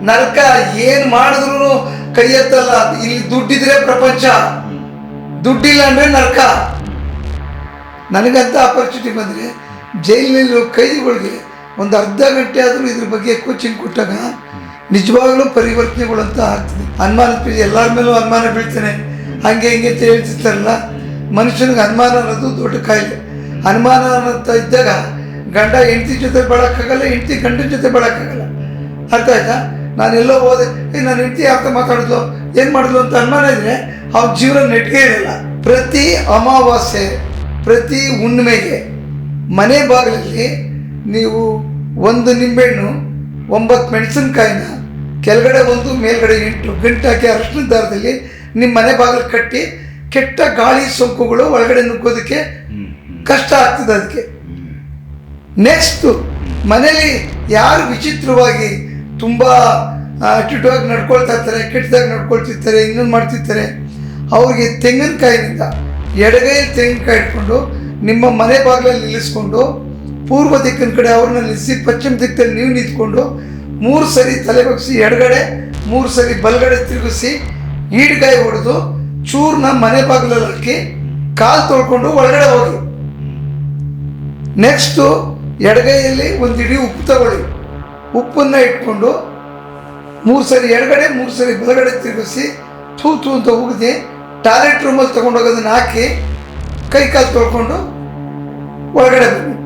ನರಕ ಏನ್ ಮಾಡಿದ್ರು ಕೈ ಎತ್ತಲ್ಲ. ಇಲ್ಲಿ ದುಡ್ಡಿದ್ರೆ ಪ್ರಪಂಚ. ದುಡ್ಡಿಲ್ಲ ಅಂದ್ರೆ ನರಕ. ನನಗಂತ ಆಪರ್ಚುನಿಟಿ ಬಂದರೆ ಜೈಲಿನಲ್ಲಿರೋ ಕೈದಿಗಳಿಗೆ ಒಂದು ಅರ್ಧ ಗಂಟೆ ಆದ್ರೂ ಇದ್ರ ಬಗ್ಗೆ ಕೋಚಿಂಗ್ ಕೊಟ್ಟಾಗ ನಿಜವಾಗ್ಲೂ ಪರಿವರ್ತನೆಗಳು ಅಂತ ಆಗ್ತದೆ. ಅನುಮಾನ ಎಲ್ಲರ ಮೇಲೂ ಅನುಮಾನ ಬೀಳ್ತೇನೆ. ಹಂಗೆ ಹಿಂಗೆ ಅಂತ ಹೇಳ್ತಿರ್ತಾರಲ್ಲ. ಮನುಷ್ಯನಿಗೆ ಅನುಮಾನ ಅನ್ನೋದು ದೊಡ್ಡ ಕಾಯಿಲೆ. ಅನುಮಾನ ಅಂತ ಇದ್ದಾಗ ಗಂಡ ಹೆಂಡತಿ ಜೊತೆ ಬಳಕಾಗಲ್ಲ ಹೆಂಡತಿ ಗಂಡನ ಜೊತೆ ಬಳಕಾಗಲ್ಲ ಅರ್ಥ ಆಯ್ತಾ? ನಾನೆಲ್ಲೋ ಹೋದೆ ನಾನು ನನ್ನ ಹೆಂಡತಿ ಯಾಕೆ ಮಾತಾಡಿದ್ಲು? ಏನು ಮಾಡಿದ್ಲು ಅಂತ ಅನುಮಾನ ಇದ್ರೆ ಅವ್ರ ಜೀವನ ನೆಟ್ಗೆ ಇರಲ್ಲ ಪ್ರತಿ ಅಮಾವಾಸ್ಯೆ ಪ್ರತಿ ಹುಣ್ಣಿಮೆಗೆ ಮನೆ ಬಾಗಿಲಲ್ಲಿ ನೀವು ಒಂದು ನಿಂಬೆಹಣ್ಣು ಒಂಬತ್ತು ಮೆಣಸಿನಕಾಯಿನ ಕೆಳಗಡೆ ಒಂದು ಮೇಲ್ಗಡೆ ಎಂಟು ಗಂಟಾಕಿ ಅರಶಿನ ದಾರದಲ್ಲಿ ನಿಮ್ಮ ಮನೆ ಬಾಗಿಲು ಕಟ್ಟಿ ಕೆಟ್ಟ ಗಾಳಿ ಸೋಂಕುಗಳು ಒಳಗಡೆ ನುಗ್ಗೋದಕ್ಕೆ ಕಷ್ಟ ಆಗ್ತದೆ ಅದಕ್ಕೆ. ನೆಕ್ಸ್ಟು ಮನೇಲಿ ಯಾರು ವಿಚಿತ್ರವಾಗಿ ತುಂಬ ಆಟಿಟ್ಯೂಡಾಗಿ ನಡ್ಕೊಳ್ತಾ ಇರ್ತಾರೆ, ಕೆಟ್ಟದಾಗಿ ನಡ್ಕೊಳ್ತಿರ್ತಾರೆ, ಇನ್ನೊಂದು ಮಾಡ್ತಿರ್ತಾರೆ. ಅವ್ರಿಗೆ ತೆಂಗಿನಕಾಯಿನಿಂದ ಎಡಗೈಯಲ್ಲಿ ತೆಂಗಿನಕಾಯಿ ಇಟ್ಕೊಂಡು ನಿಮ್ಮ ಮನೆ ಬಾಗಿಲಲ್ಲಿ ನಿಲ್ಲಿಸ್ಕೊಂಡು, ಪೂರ್ವ ದಿಕ್ಕಿನ ಕಡೆ ಅವ್ರನ್ನ ನಿಲ್ಲಿಸಿ, ಪಶ್ಚಿಮ ದಿಕ್ಕಲ್ಲಿ ನೀವು ನಿಂತ್ಕೊಂಡು ಮೂರು ಸರಿ ತಲೆ ಬಗ್ಸಿ ಎಡಗಡೆ ಮೂರು ಸರಿ ಬಲಗಡೆ ತಿರುಗಿಸಿ, ಈಡ್ಗಾಯಿ ಹೊಡೆದು ಚೂರ್ನ ಮನೆ ಬಾಗಿಲಲ್ಲಿ ಹಾಕಿ ಕಾಲು ತೊಳ್ಕೊಂಡು ಒಳಗಡೆ ಹೋಗಿ. ನೆಕ್ಸ್ಟು ಎಡಗೈಯಲ್ಲಿ ಒಂದು ಇಡೀ ಉಪ್ಪು ತಗೊಳ್ಳಿ. ಉಪ್ಪನ್ನು ಇಟ್ಕೊಂಡು ಮೂರು ಸರಿ ಎಡಗಡೆ ಮೂರು ಸರಿ ಬಲಗಡೆ ತಿರುಗಿಸಿ ಥೂ ಥೂ ಅಂತ ಉಗಿದು ಟಾಯ್ಲೆಟ್ ರೂಮಲ್ಲಿ ತೊಗೊಂಡೋಗೋದನ್ನು ಹಾಕಿ ಕೈ ಕಾಲು ತೊಳ್ಕೊಂಡು ಒಳಗಡೆ ಬನ್ನಿ.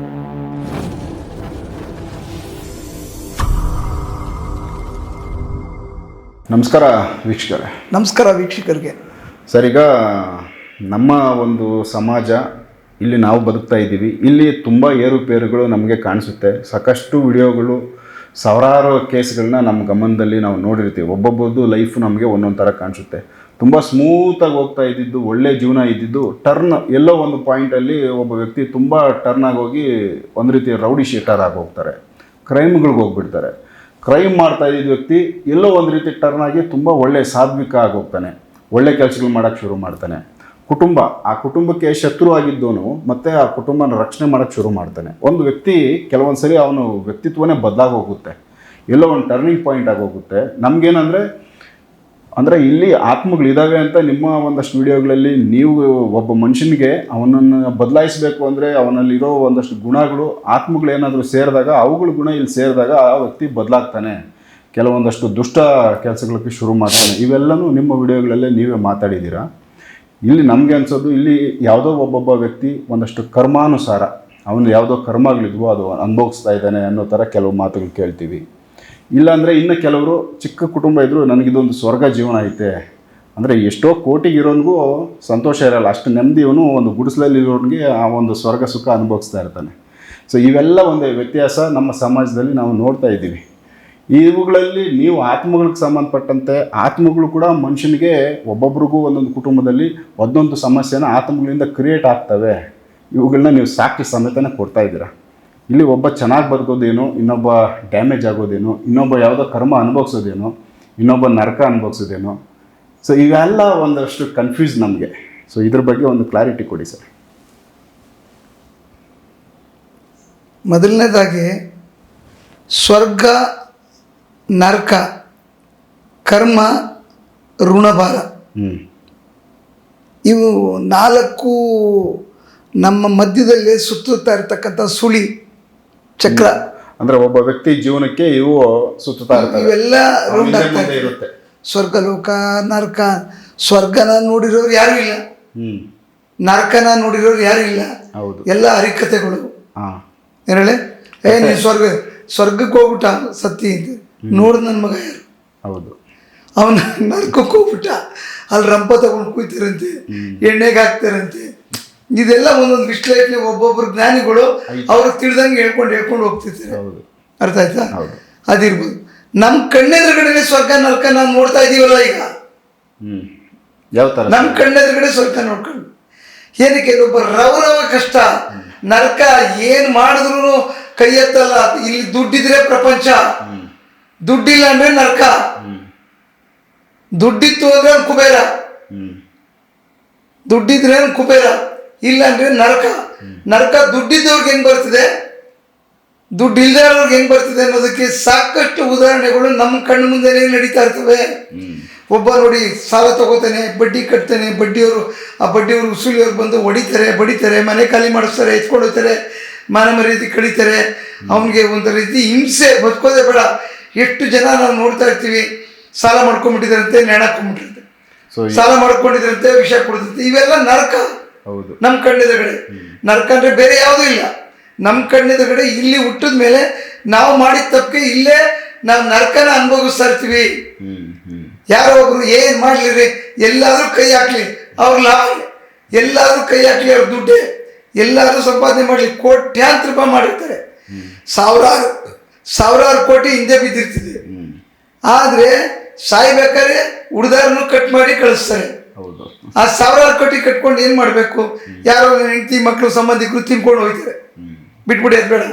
ನಮಸ್ಕಾರ ವೀಕ್ಷಕರೇ. ನಮಸ್ಕಾರ ವೀಕ್ಷಕರಿಗೆ. ಸರ್ ಈಗ ನಮ್ಮ ಒಂದು ಸಮಾಜ ಇಲ್ಲಿ ನಾವು ಬದುಕ್ತಾ ಇದ್ದೀವಿ. ಇಲ್ಲಿ ತುಂಬ ಏರುಪೇರುಗಳು ನಮಗೆ ಕಾಣಿಸುತ್ತೆ. ಸಾಕಷ್ಟು ವಿಡಿಯೋಗಳು ಸಾವಿರಾರು ಕೇಸ್ಗಳನ್ನ ನಮ್ಮ ಗಮನದಲ್ಲಿ ನಾವು ನೋಡಿರ್ತೀವಿ. ಒಬ್ಬೊಬ್ಬರದ್ದು ಲೈಫ್ ನಮಗೆ ಒಂದೊಂದು ಥರ ಕಾಣಿಸುತ್ತೆ. ತುಂಬ ಸ್ಮೂತಾಗಿ ಹೋಗ್ತಾ ಇದ್ದಿದ್ದು, ಒಳ್ಳೆ ಜೀವನ ಇದ್ದಿದ್ದು ಟರ್ನ್ ಎಲ್ಲೋ ಒಂದು ಪಾಯಿಂಟಲ್ಲಿ ಒಬ್ಬ ವ್ಯಕ್ತಿ ತುಂಬ ಟರ್ನ್ ಆಗೋಗಿ ಒಂದು ರೀತಿ ರೌಡಿ ಶೀಟರ್ ಆಗಿ ಹೋಗ್ತಾರೆ. ಕ್ರೈಮ್ಗಳಿಗೆ ಹೋಗ್ಬಿಡ್ತಾರೆ. ಕ್ರೈಮ್ ಮಾಡ್ತಾ ಇದ್ದಿದ್ದ ವ್ಯಕ್ತಿ ಎಲ್ಲೋ ಒಂದು ರೀತಿ ಟರ್ನ್ ಆಗಿ ತುಂಬ ಒಳ್ಳೆ ಸಾತ್ವಿಕ ಆಗಿ ಹೋಗ್ತಾನೆ. ಒಳ್ಳೆ ಕೆಲಸಗಳು ಮಾಡೋಕ್ಕೆ ಶುರು ಮಾಡ್ತಾನೆ. ಕುಟುಂಬ, ಆ ಕುಟುಂಬಕ್ಕೆ ಶತ್ರು ಆಗಿದ್ದವನು ಮತ್ತೆ ಆ ಕುಟುಂಬನ ರಕ್ಷಣೆ ಮಾಡಕ್ಕೆ ಶುರು ಮಾಡ್ತಾನೆ. ಒಂದು ವ್ಯಕ್ತಿ ಕೆಲವೊಂದು ಸರಿ ಅವನು ವ್ಯಕ್ತಿತ್ವನೇ ಬದಲಾಗಿ ಹೋಗುತ್ತೆ. ಎಲ್ಲೋ ಒಂದು ಟರ್ನಿಂಗ್ ಪಾಯಿಂಟ್ ಆಗಿ ಹೋಗುತ್ತೆ. ನಮಗೇನಂದರೆ, ಅಂದರೆ ಇಲ್ಲಿ ಆತ್ಮಗಳಿದ್ದಾವೆ ಅಂತ ನಿಮ್ಮ ಒಂದಷ್ಟು ವಿಡಿಯೋಗಳಲ್ಲಿ ನೀವು ಒಬ್ಬ ಮನುಷ್ಯನಿಗೆ ಅವನನ್ನು ಬದಲಾಯಿಸಬೇಕು ಅಂದರೆ ಅವನಲ್ಲಿರೋ ಒಂದಷ್ಟು ಗುಣಗಳು ಆತ್ಮಗಳೇನಾದರೂ ಸೇರಿದಾಗ, ಅವುಗಳ ಗುಣ ಇಲ್ಲಿ ಸೇರಿದಾಗ ಆ ವ್ಯಕ್ತಿ ಬದಲಾಗ್ತಾನೆ. ಕೆಲವೊಂದಷ್ಟು ದುಷ್ಟ ಕೆಲಸಗಳಿಗೆ ಶುರು ಮಾಡ್ತಾನೆ. ಇವೆಲ್ಲನೂ ನಿಮ್ಮ ವಿಡಿಯೋಗಳಲ್ಲೇ ನೀವೇ ಮಾತಾಡಿದ್ದೀರಾ? ಇಲ್ಲಿ ನಮಗೆ ಅನ್ಸೋದು, ಇಲ್ಲಿ ಯಾವುದೋ ಒಬ್ಬೊಬ್ಬ ವ್ಯಕ್ತಿ ಒಂದಷ್ಟು ಕರ್ಮಾನುಸಾರ, ಅವನು ಯಾವುದೋ ಕರ್ಮಗಳಿದ್ವೋ ಅದು ಅನುಭವಿಸ್ತಾ ಇದ್ದಾನೆ ಅನ್ನೋ ಥರ ಕೆಲವು ಮಾತುಗಳು ಕೇಳ್ತೀವಿ. ಇಲ್ಲಾಂದರೆ ಇನ್ನು ಕೆಲವರು ಚಿಕ್ಕ ಕುಟುಂಬ ಇದ್ದರೂ ನನಗಿದೊಂದು ಸ್ವರ್ಗ ಜೀವನ ಐತೆ. ಅಂದರೆ ಎಷ್ಟೋ ಕೋಟಿಗಿರೋನಿಗೂ ಸಂತೋಷ ಇರಲ್ಲ, ಅಷ್ಟು ನೆಮ್ಮದಿ ಇವನು ಒಂದು ಗುಡಿಸಲಲ್ಲಿರೋನಿಗೆ ಆ ಒಂದು ಸ್ವರ್ಗ ಸುಖ ಅನುಭವಿಸ್ತಾ ಇರ್ತಾನೆ. ಸೊ ಇವೆಲ್ಲ ಒಂದು ವ್ಯತ್ಯಾಸ ನಮ್ಮ ಸಮಾಜದಲ್ಲಿ ನಾವು ನೋಡ್ತಾ ಇದ್ದೀವಿ. ಇವುಗಳಲ್ಲಿ ನೀವು ಆತ್ಮಗಳಿಗೆ ಸಂಬಂಧಪಟ್ಟಂತೆ ಆತ್ಮಗಳು ಕೂಡ ಮನುಷ್ಯನಿಗೆ ಒಬ್ಬೊಬ್ರಿಗೂ ಒಂದೊಂದು ಕುಟುಂಬದಲ್ಲಿ ಒಂದೊಂದು ಸಮಸ್ಯೆನ ಆತ್ಮಗಳಿಂದ ಕ್ರಿಯೇಟ್ ಆಗ್ತವೆ. ಇವುಗಳನ್ನ ನೀವು ಸಾಕ್ಷಿ ಸಮೇತನೇ ಕೊಡ್ತಾ ಇದ್ದೀರಾ. ಇಲ್ಲಿ ಒಬ್ಬ ಚೆನ್ನಾಗಿ ಬದುಕೋದೇನು, ಇನ್ನೊಬ್ಬ ಡ್ಯಾಮೇಜ್ ಆಗೋದೇನು, ಇನ್ನೊಬ್ಬ ಯಾವುದೋ ಕರ್ಮ ಅನುಭವಿಸೋದೇನು, ಇನ್ನೊಬ್ಬ ನರಕ ಅನುಭವಿಸೋದೇನು. ಸೊ ಇವೆಲ್ಲ ಒಂದಷ್ಟು ಕನ್ಫ್ಯೂಸ್ ನಮಗೆ. ಸೊ ಇದ್ರ ಬಗ್ಗೆ ಒಂದು ಕ್ಲಾರಿಟಿ ಕೊಡಿ ಸರ್. ಮೊದಲನೇದಾಗಿ, ಸ್ವರ್ಗ ನರಕ ಕರ್ಮ ಋಣಭಾರ. ಇವು ನಾಲ್ಕು ನಮ್ಮ ಮಧ್ಯದಲ್ಲಿ ಸುತ್ತುತ್ತಾ ಇರ್ತಕ್ಕಂಥ ಸುಳಿ ಚಕ್ರ. ಅಂದ್ರೆ ಒಬ್ಬ ವ್ಯಕ್ತಿ ಜೀವನಕ್ಕೆ ಇವು ಸುತ್ತುತ್ತಾ ಇವೆಲ್ಲ ಅವ್ನ ರೌಂಡ್ ಆಗ್ತಾ ಇರುತ್ತೆ. ಸ್ವರ್ಗಲೋಕ ನರಕ. ಸ್ವರ್ಗನ ನೋಡಿರೋರು ಯಾರು ಇಲ್ಲ. ನರಕನ ನೋಡಿರೋರು ಯಾರು ಇಲ್ಲ. ಹೌದು. ಎಲ್ಲ ಹರಿಕತೆಗಳು. ಏನೇಳೆ ಏ ನೀ ಸ್ವರ್ಗ ಸ್ವರ್ಗಕ್ಕೆ ಹೋಗ್ಬಿಟ್ಟ ಸತ್ತಿ ಅಂತ ನೋಡು ನನ್ನ ಮಗ ಯಾರು. ಹೌದು. ಅವನ ನರ್ಕಕ್ಕೆ ಹೋಗ್ಬಿಟ್ಟ. ಅಲ್ಲಿ ರಂಪ ತಗೊಂಡು ಕೂತಿರಂತೆ ಎಣ್ಣೆಗೆ ಹಾಕ್ತಾರಂತೆ. ಇದೆಲ್ಲ ಒಂದೊಂದು ವಿಶ್ಲೇಷಣೆ ಒಬ್ಬೊಬ್ಬರು ಜ್ಞಾನಿಗಳು ಅವ್ರಿಗೆ ತಿಳಿದಂಗೆ ಹೇಳ್ಕೊಂಡು ಹೇಳ್ಕೊಂಡು ಹೋಗ್ತಿರ್ತಾರೆ. ಅರ್ಥ ಆಯ್ತಾ. ಅದಿರ್ಬೋದು. ನಮ್ಮ ಕಣ್ಣೆದುರುಗಡೆ ಸ್ವರ್ಗ ನರ್ಕ ನಾವು ನೋಡ್ತಾ ಇದೀವಲ್ಲ ಈಗ. ಯಾವ ಥರ ನಮ್ಮ ಕಣ್ಣೆದುರುಗಡೆ ಸ್ವರ್ಗ ನೋಡ್ಕೊಂಡು. ಏನಕ್ಕೆ ಒಬ್ಬ ರವರವ ಕಷ್ಟ. ನರ್ಕ ಏನು ಮಾಡಿದ್ರು ಕೈ ಎತ್ತಲ್ಲ. ಇಲ್ಲಿ ದುಡ್ಡಿದ್ರೆ ಪ್ರಪಂಚ. ದುಡ್ಡಿಲ್ಲ ಅಂದ್ರೆ ನರಕ. ದುಡ್ಡಿತ್ತು ಅಂದ್ರೆ ಕುಬೇರ. ದುಡ್ಡಿದ್ರೆ ಕುಬೇರ. ಇಲ್ಲ ಅಂದ್ರೆ ನರಕ. ನರಕ ದುಡ್ಡಿದ್ದವ್ರಿಗೆ ಹೆಂಗ್ ಬರ್ತಿದೆ? ದುಡ್ಡು ಇಲ್ಲದೆ ಅವ್ರಿಗೆ ಹೆಂಗ್ ಬರ್ತಿದೆ ಅನ್ನೋದಕ್ಕೆ ಸಾಕಷ್ಟು ಉದಾಹರಣೆಗಳು ನಮ್ಮ ಕಣ್ಣು ಮುಂದೆನೇ ನಡೀತಾ ಇರ್ತವೆ. ಒಬ್ಬ ನೋಡಿ ಸಾಲ ತಗೋತಾನೆ ಬಡ್ಡಿ ಕಟ್ತಾನೆ ಬಡ್ಡಿಯವರು ಆ ಬಡ್ಡಿಯವರು ಉಸುಲಿಯವ್ರು ಬಂದು ಹೊಡಿತಾರೆ ಬಡಿತಾರೆ ಮನೆ ಖಾಲಿ ಮಾಡಿಸ್ತಾರೆ ಎತ್ಕೊಂಡು ಹೋಗ್ತಾರೆ ಮಾನ ಮರ್ಯಾದೆ ಕಳೀತಾರೆ. ಅವನಿಗೆ ಒಂದು ರೀತಿ ಹಿಂಸೆ ಬದುಕೋದೇ ಬೇಡ. ಎಷ್ಟು ಜನ ನಾವು ನೋಡ್ತಾ ಇರ್ತೀವಿ ಸಾಲ ಮಾಡ್ಕೊಂಡ್ಬಿಟ್ಟಿದ್ರಂತೆ ನೆಣಕೊಂಡ್ಬಿಟ್ಟಿರುತ್ತೆ ಸಾಲ ಮಾಡ್ಕೊಂಡಿದ್ರಂತೆ ವಿಷ ಕುಡಿದಂತೆ ಇವೆಲ್ಲ ನರಕ. ಹೌದು. ನಮ್ಮ ಕಣ್ಣೆದುರುಗಡೆ ನರಕ ಅಂದರೆ ಬೇರೆ ಯಾವುದೂ ಇಲ್ಲ. ನಮ್ಮ ಕಣ್ಣೆದುರುಗಡೆ ಇಲ್ಲಿ ಹುಟ್ಟಿದ ಮೇಲೆ ನಾವು ಮಾಡಿದ ತಪ್ಪಿಗೆ ಇಲ್ಲೇ ನಾವು ನರಕನ ಅನುಭವಿಸ್ತಾ ಇರ್ತೀವಿ. ಯಾರೋ ಒಬ್ರು ಏನ್ ಮಾಡ್ಲಿರಿ ಎಲ್ಲಾದ್ರೂ ಕೈ ಹಾಕ್ಲಿ. ಅವ್ರ ಲಾಭ ಎಲ್ಲಾದ್ರೂ ಕೈ ಹಾಕ್ಲಿ ಅವ್ರ ದುಡ್ಡೆ. ಎಲ್ಲಾದ್ರೂ ಸಂಪಾದನೆ ಮಾಡ್ಲಿ. ಕೋಟ್ಯಾಂತರ ರೂಪಾಯಿ ಮಾಡಿರ್ತಾರೆ. ಸಾವಿರಾರು. ಸಾವಿರಾರು ಕೋಟಿ ಹಿಂದೆ ಬಿದ್ದಿರ್ತಿದೆ. ಆದರೆ ಸಾಯ್ಬೇಕಾದ್ರೆ ಉಡ್ದಾರನು ಕಟ್ ಮಾಡಿ ಕಳಿಸ್ತಾರೆ. ಆ ಸಾವಿರಾರು ಕೋಟಿ ಕಟ್ಕೊಂಡು ಏನು ಮಾಡಬೇಕು? ಯಾರೋ ಹೆಂಡತಿ ಮಕ್ಕಳು ಸಂಬಂಧಿಕರು ತಿನ್ಕೊಂಡು ಹೋಗ್ತಾರೆ. ಬಿಟ್ಬಿಡಿ ಅದು ಬೇಡ.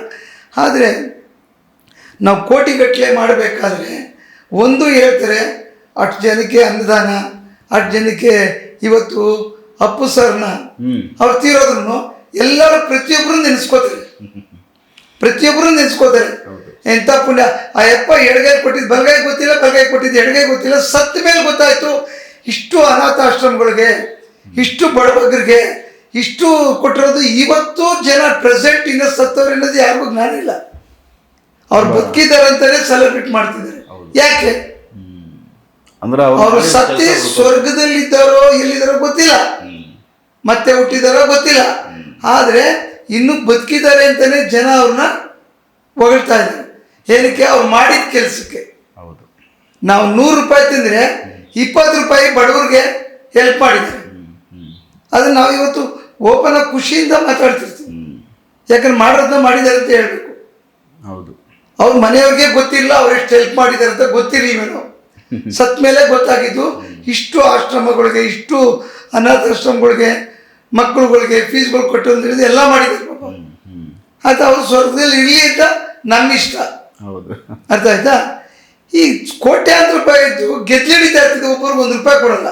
ಆದರೆ ನಾವು ಕೋಟಿಗಟ್ಟಲೆ ಮಾಡಬೇಕಾದ್ರೆ ಒಂದು ಹೇಳ್ತಾರೆ ಅಷ್ಟು ಜನಕ್ಕೆ ಅನ್ನದಾನ ಅಷ್ಟು ಜನಕ್ಕೆ ಇವತ್ತು ಅಪ್ಪು ಸರ್ನ ಅವ್ರು ತೀರೋದ್ರು ಎಲ್ಲರೂ ಪ್ರತಿಯೊಬ್ಬರು ನೆನೆಸ್ಕೋತಾರೆ. ಪ್ರತಿಯೊಬ್ಬರು ನೆನೆಸ್ಕೋತಾರೆ. ಎಂಥ ಪುಣ್ಯ? ಆ ಯಪ್ಪ ಎಡಗೈ ಕೊಟ್ಟಿದ್ದು ಬಲಗೈ ಗೊತ್ತಿಲ್ಲ ಬಲಗೈ ಕೊಟ್ಟಿದ್ದು ಎಡಗೈ ಗೊತ್ತಿಲ್ಲ ಸತ್ತ ಮೇಲೆ ಗೊತ್ತಾಯಿತು. ಇಷ್ಟು ಅನಾಥಾಶ್ರಮಗಳಿಗೆ ಇಷ್ಟು ಬಡಬಗ್ರಿಗೆ ಇಷ್ಟು ಕೊಟ್ಟಿರೋದು ಇವತ್ತು ಜನ ಪ್ರೆಸೆಂಟ್ ಇನ್ನೂ ಸತ್ತವ್ರು ಅನ್ನೋದು ಯಾರಿಗೂ ಜ್ಞಾನ ಇಲ್ಲ. ಅವ್ರು ಬದುಕಿದ್ದಾರೆ ಅಂತಲೇ ಸೆಲೆಬ್ರೇಟ್ ಮಾಡ್ತಿದ್ದಾರೆ. ಯಾಕೆ? ಅವ್ರು ಸತ್ತಿ ಸ್ವರ್ಗದಲ್ಲಿದ್ದಾರೋ ಎಲ್ಲಿದ್ದಾರೋ ಗೊತ್ತಿಲ್ಲ. ಮತ್ತೆ ಹುಟ್ಟಿದಾರೋ ಗೊತ್ತಿಲ್ಲ. ಆದರೆ ಇನ್ನು ಬದುಕಿದ್ದಾರೆ ಅಂತಲೇ ಜನ ಅವ್ರನ್ನ ಹೊಗಳ್ತಾ ಇದ್ದಾರೆ. ಏನಕ್ಕೆ ಅವ್ರು ಮಾಡಿದ ಕೆಲಸಕ್ಕೆ. ಹೌದು. ನಾವು ನೂರು ರೂಪಾಯಿ ತಿಂದರೆ ಇಪ್ಪತ್ತು ರೂಪಾಯಿ ಬಡವ್ರಿಗೆ ಹೆಲ್ಪ್ ಮಾಡಿದ್ದಾರೆ. ಹ್ಮ್ ನಾವು ಇವತ್ತು ಓಪನ್ ಆಗಿ ಖುಷಿಯಿಂದ ಮಾತಾಡ್ತಿರ್ತೀವಿ. ಯಾಕಂದ್ರೆ ಮಾಡೋದನ್ನ ಮಾಡಿದ್ದಾರೆ ಅಂತ ಹೇಳಬೇಕು. ಹೌದು. ಅವ್ರ ಮನೆಯವ್ರಿಗೆ ಗೊತ್ತಿಲ್ಲ ಅವ್ರು ಎಷ್ಟು ಹೆಲ್ಪ್ ಮಾಡಿದ್ದಾರೆ ಅಂತ ಗೊತ್ತಿರಲಿಲ್ವೇನೋ ಸತ್ ಮೇಲೆ ಗೊತ್ತಾಗಿದ್ದು ಇಷ್ಟು ಆಶ್ರಮಗಳಿಗೆ ಇಷ್ಟು ಅನಾಥಾಶ್ರಮಗಳಿಗೆ ಮಕ್ಕಳುಗಳಿಗೆ ಫೀಸ್ಗಳು ಕೊಟ್ಟು ಅಂತ ಎಲ್ಲ ಮಾಡಿದ್ದಾರೆ ಪಾಪ. ಅದು ಅವ್ರು ಸ್ವರ್ಗದಲ್ಲಿ ಇರಲಿ ಅಂತ ನನ್ನಿಷ್ಟ ಹೌದು. ಅರ್ಥ ಆಯ್ತಾ? ಈ ಕೋಟ್ಯಾಂತರ ರೂಪಾಯಿ ಇದ್ದು ಗೆದ್ಲೆ ಹಿಡಿತಾ ಇರ್ತಿದ್ದೆ ಒಬ್ಬರಿಗೆ ಒಂದು ರೂಪಾಯಿ ಕೊಡಲ್ಲ.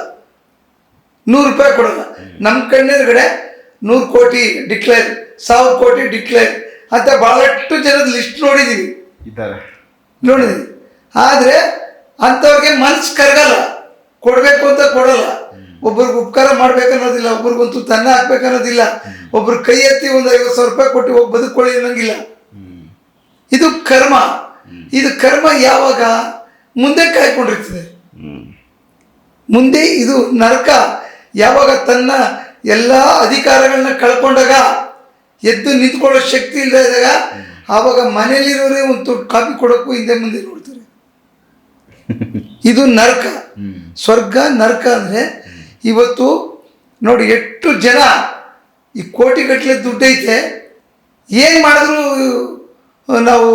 ನೂರು ರೂಪಾಯಿ ಕೊಡಲ್ಲ. ನಮ್ಮ ಕಣ್ಣೆದುರುಗಡೆ ನೂರು ಕೋಟಿ ಡಿಕ್ಲೇರ್ ಸಾವಿರ ಕೋಟಿ ಡಿಕ್ಲೇರ್ ಅಂತ ಭಾಳಷ್ಟು ಜನದ ಲಿಸ್ಟ್ ನೋಡಿದ್ದೀವಿ ಇದ್ದಾರೆ. ನೋಡಿದ್ದೀವಿ ಆದರೆ ಅಂಥವ್ರಿಗೆ ಮನಸ್ಸು ಕರಗಲ್ಲ. ಕೊಡಬೇಕು ಅಂತ ಕೊಡಲ್ಲ. ಒಬ್ರಿಗೆ ಉಪಕಾರ ಮಾಡ್ಬೇಕು ಅನ್ನೋದಿಲ್ಲ ಒಬ್ರಿಗಂತೂ ತನ್ನ ಹಾಕ್ಬೇಕು ಅನ್ನೋದಿಲ್ಲ. ಒಬ್ರು ಕೈ ಎತ್ತಿ ಒಂದು ಐವತ್ತು ಸಾವಿರ ರೂಪಾಯಿ ಕೊಟ್ಟು ಹೋಗಿ ಬದುಕೊಳ್ಳಿ ಅನ್ನಂಗಿಲ್ಲ. ಇದು ಕರ್ಮ. ಇದು ಕರ್ಮ ಯಾವಾಗ ಮುಂದೆ ಕಾಯ್ಕೊಂಡಿರ್ತದೆ? ಮುಂದೆ ಇದು ನರಕ ಯಾವಾಗ ತನ್ನ ಎಲ್ಲ ಅಧಿಕಾರಗಳನ್ನ ಕಳ್ಕೊಂಡಾಗ ಎದ್ದು ನಿಂತ್ಕೊಳ್ಳೋ ಶಕ್ತಿ ಇಲ್ಲದೆ ಇದ್ದಾಗ ಆವಾಗ ಮನೇಲಿರೋರೇ ಒಂದು ತುಟ್ಟು ಕಾಪಿ ಕೊಡೋಕ್ಕೂ ಹಿಂದೆ ಮುಂದೆ ನೋಡ್ತಾರೆ. ಇದು ನರಕ. ಸ್ವರ್ಗ ನರಕ ಅಂದರೆ ಇವತ್ತು ನೋಡಿ ಎಷ್ಟು ಜನ ಈ ಕೋಟಿಗಟ್ಟಲೆ ದುಡ್ಡೈತೆ ಏನು ಮಾಡಿದ್ರು ನಾವು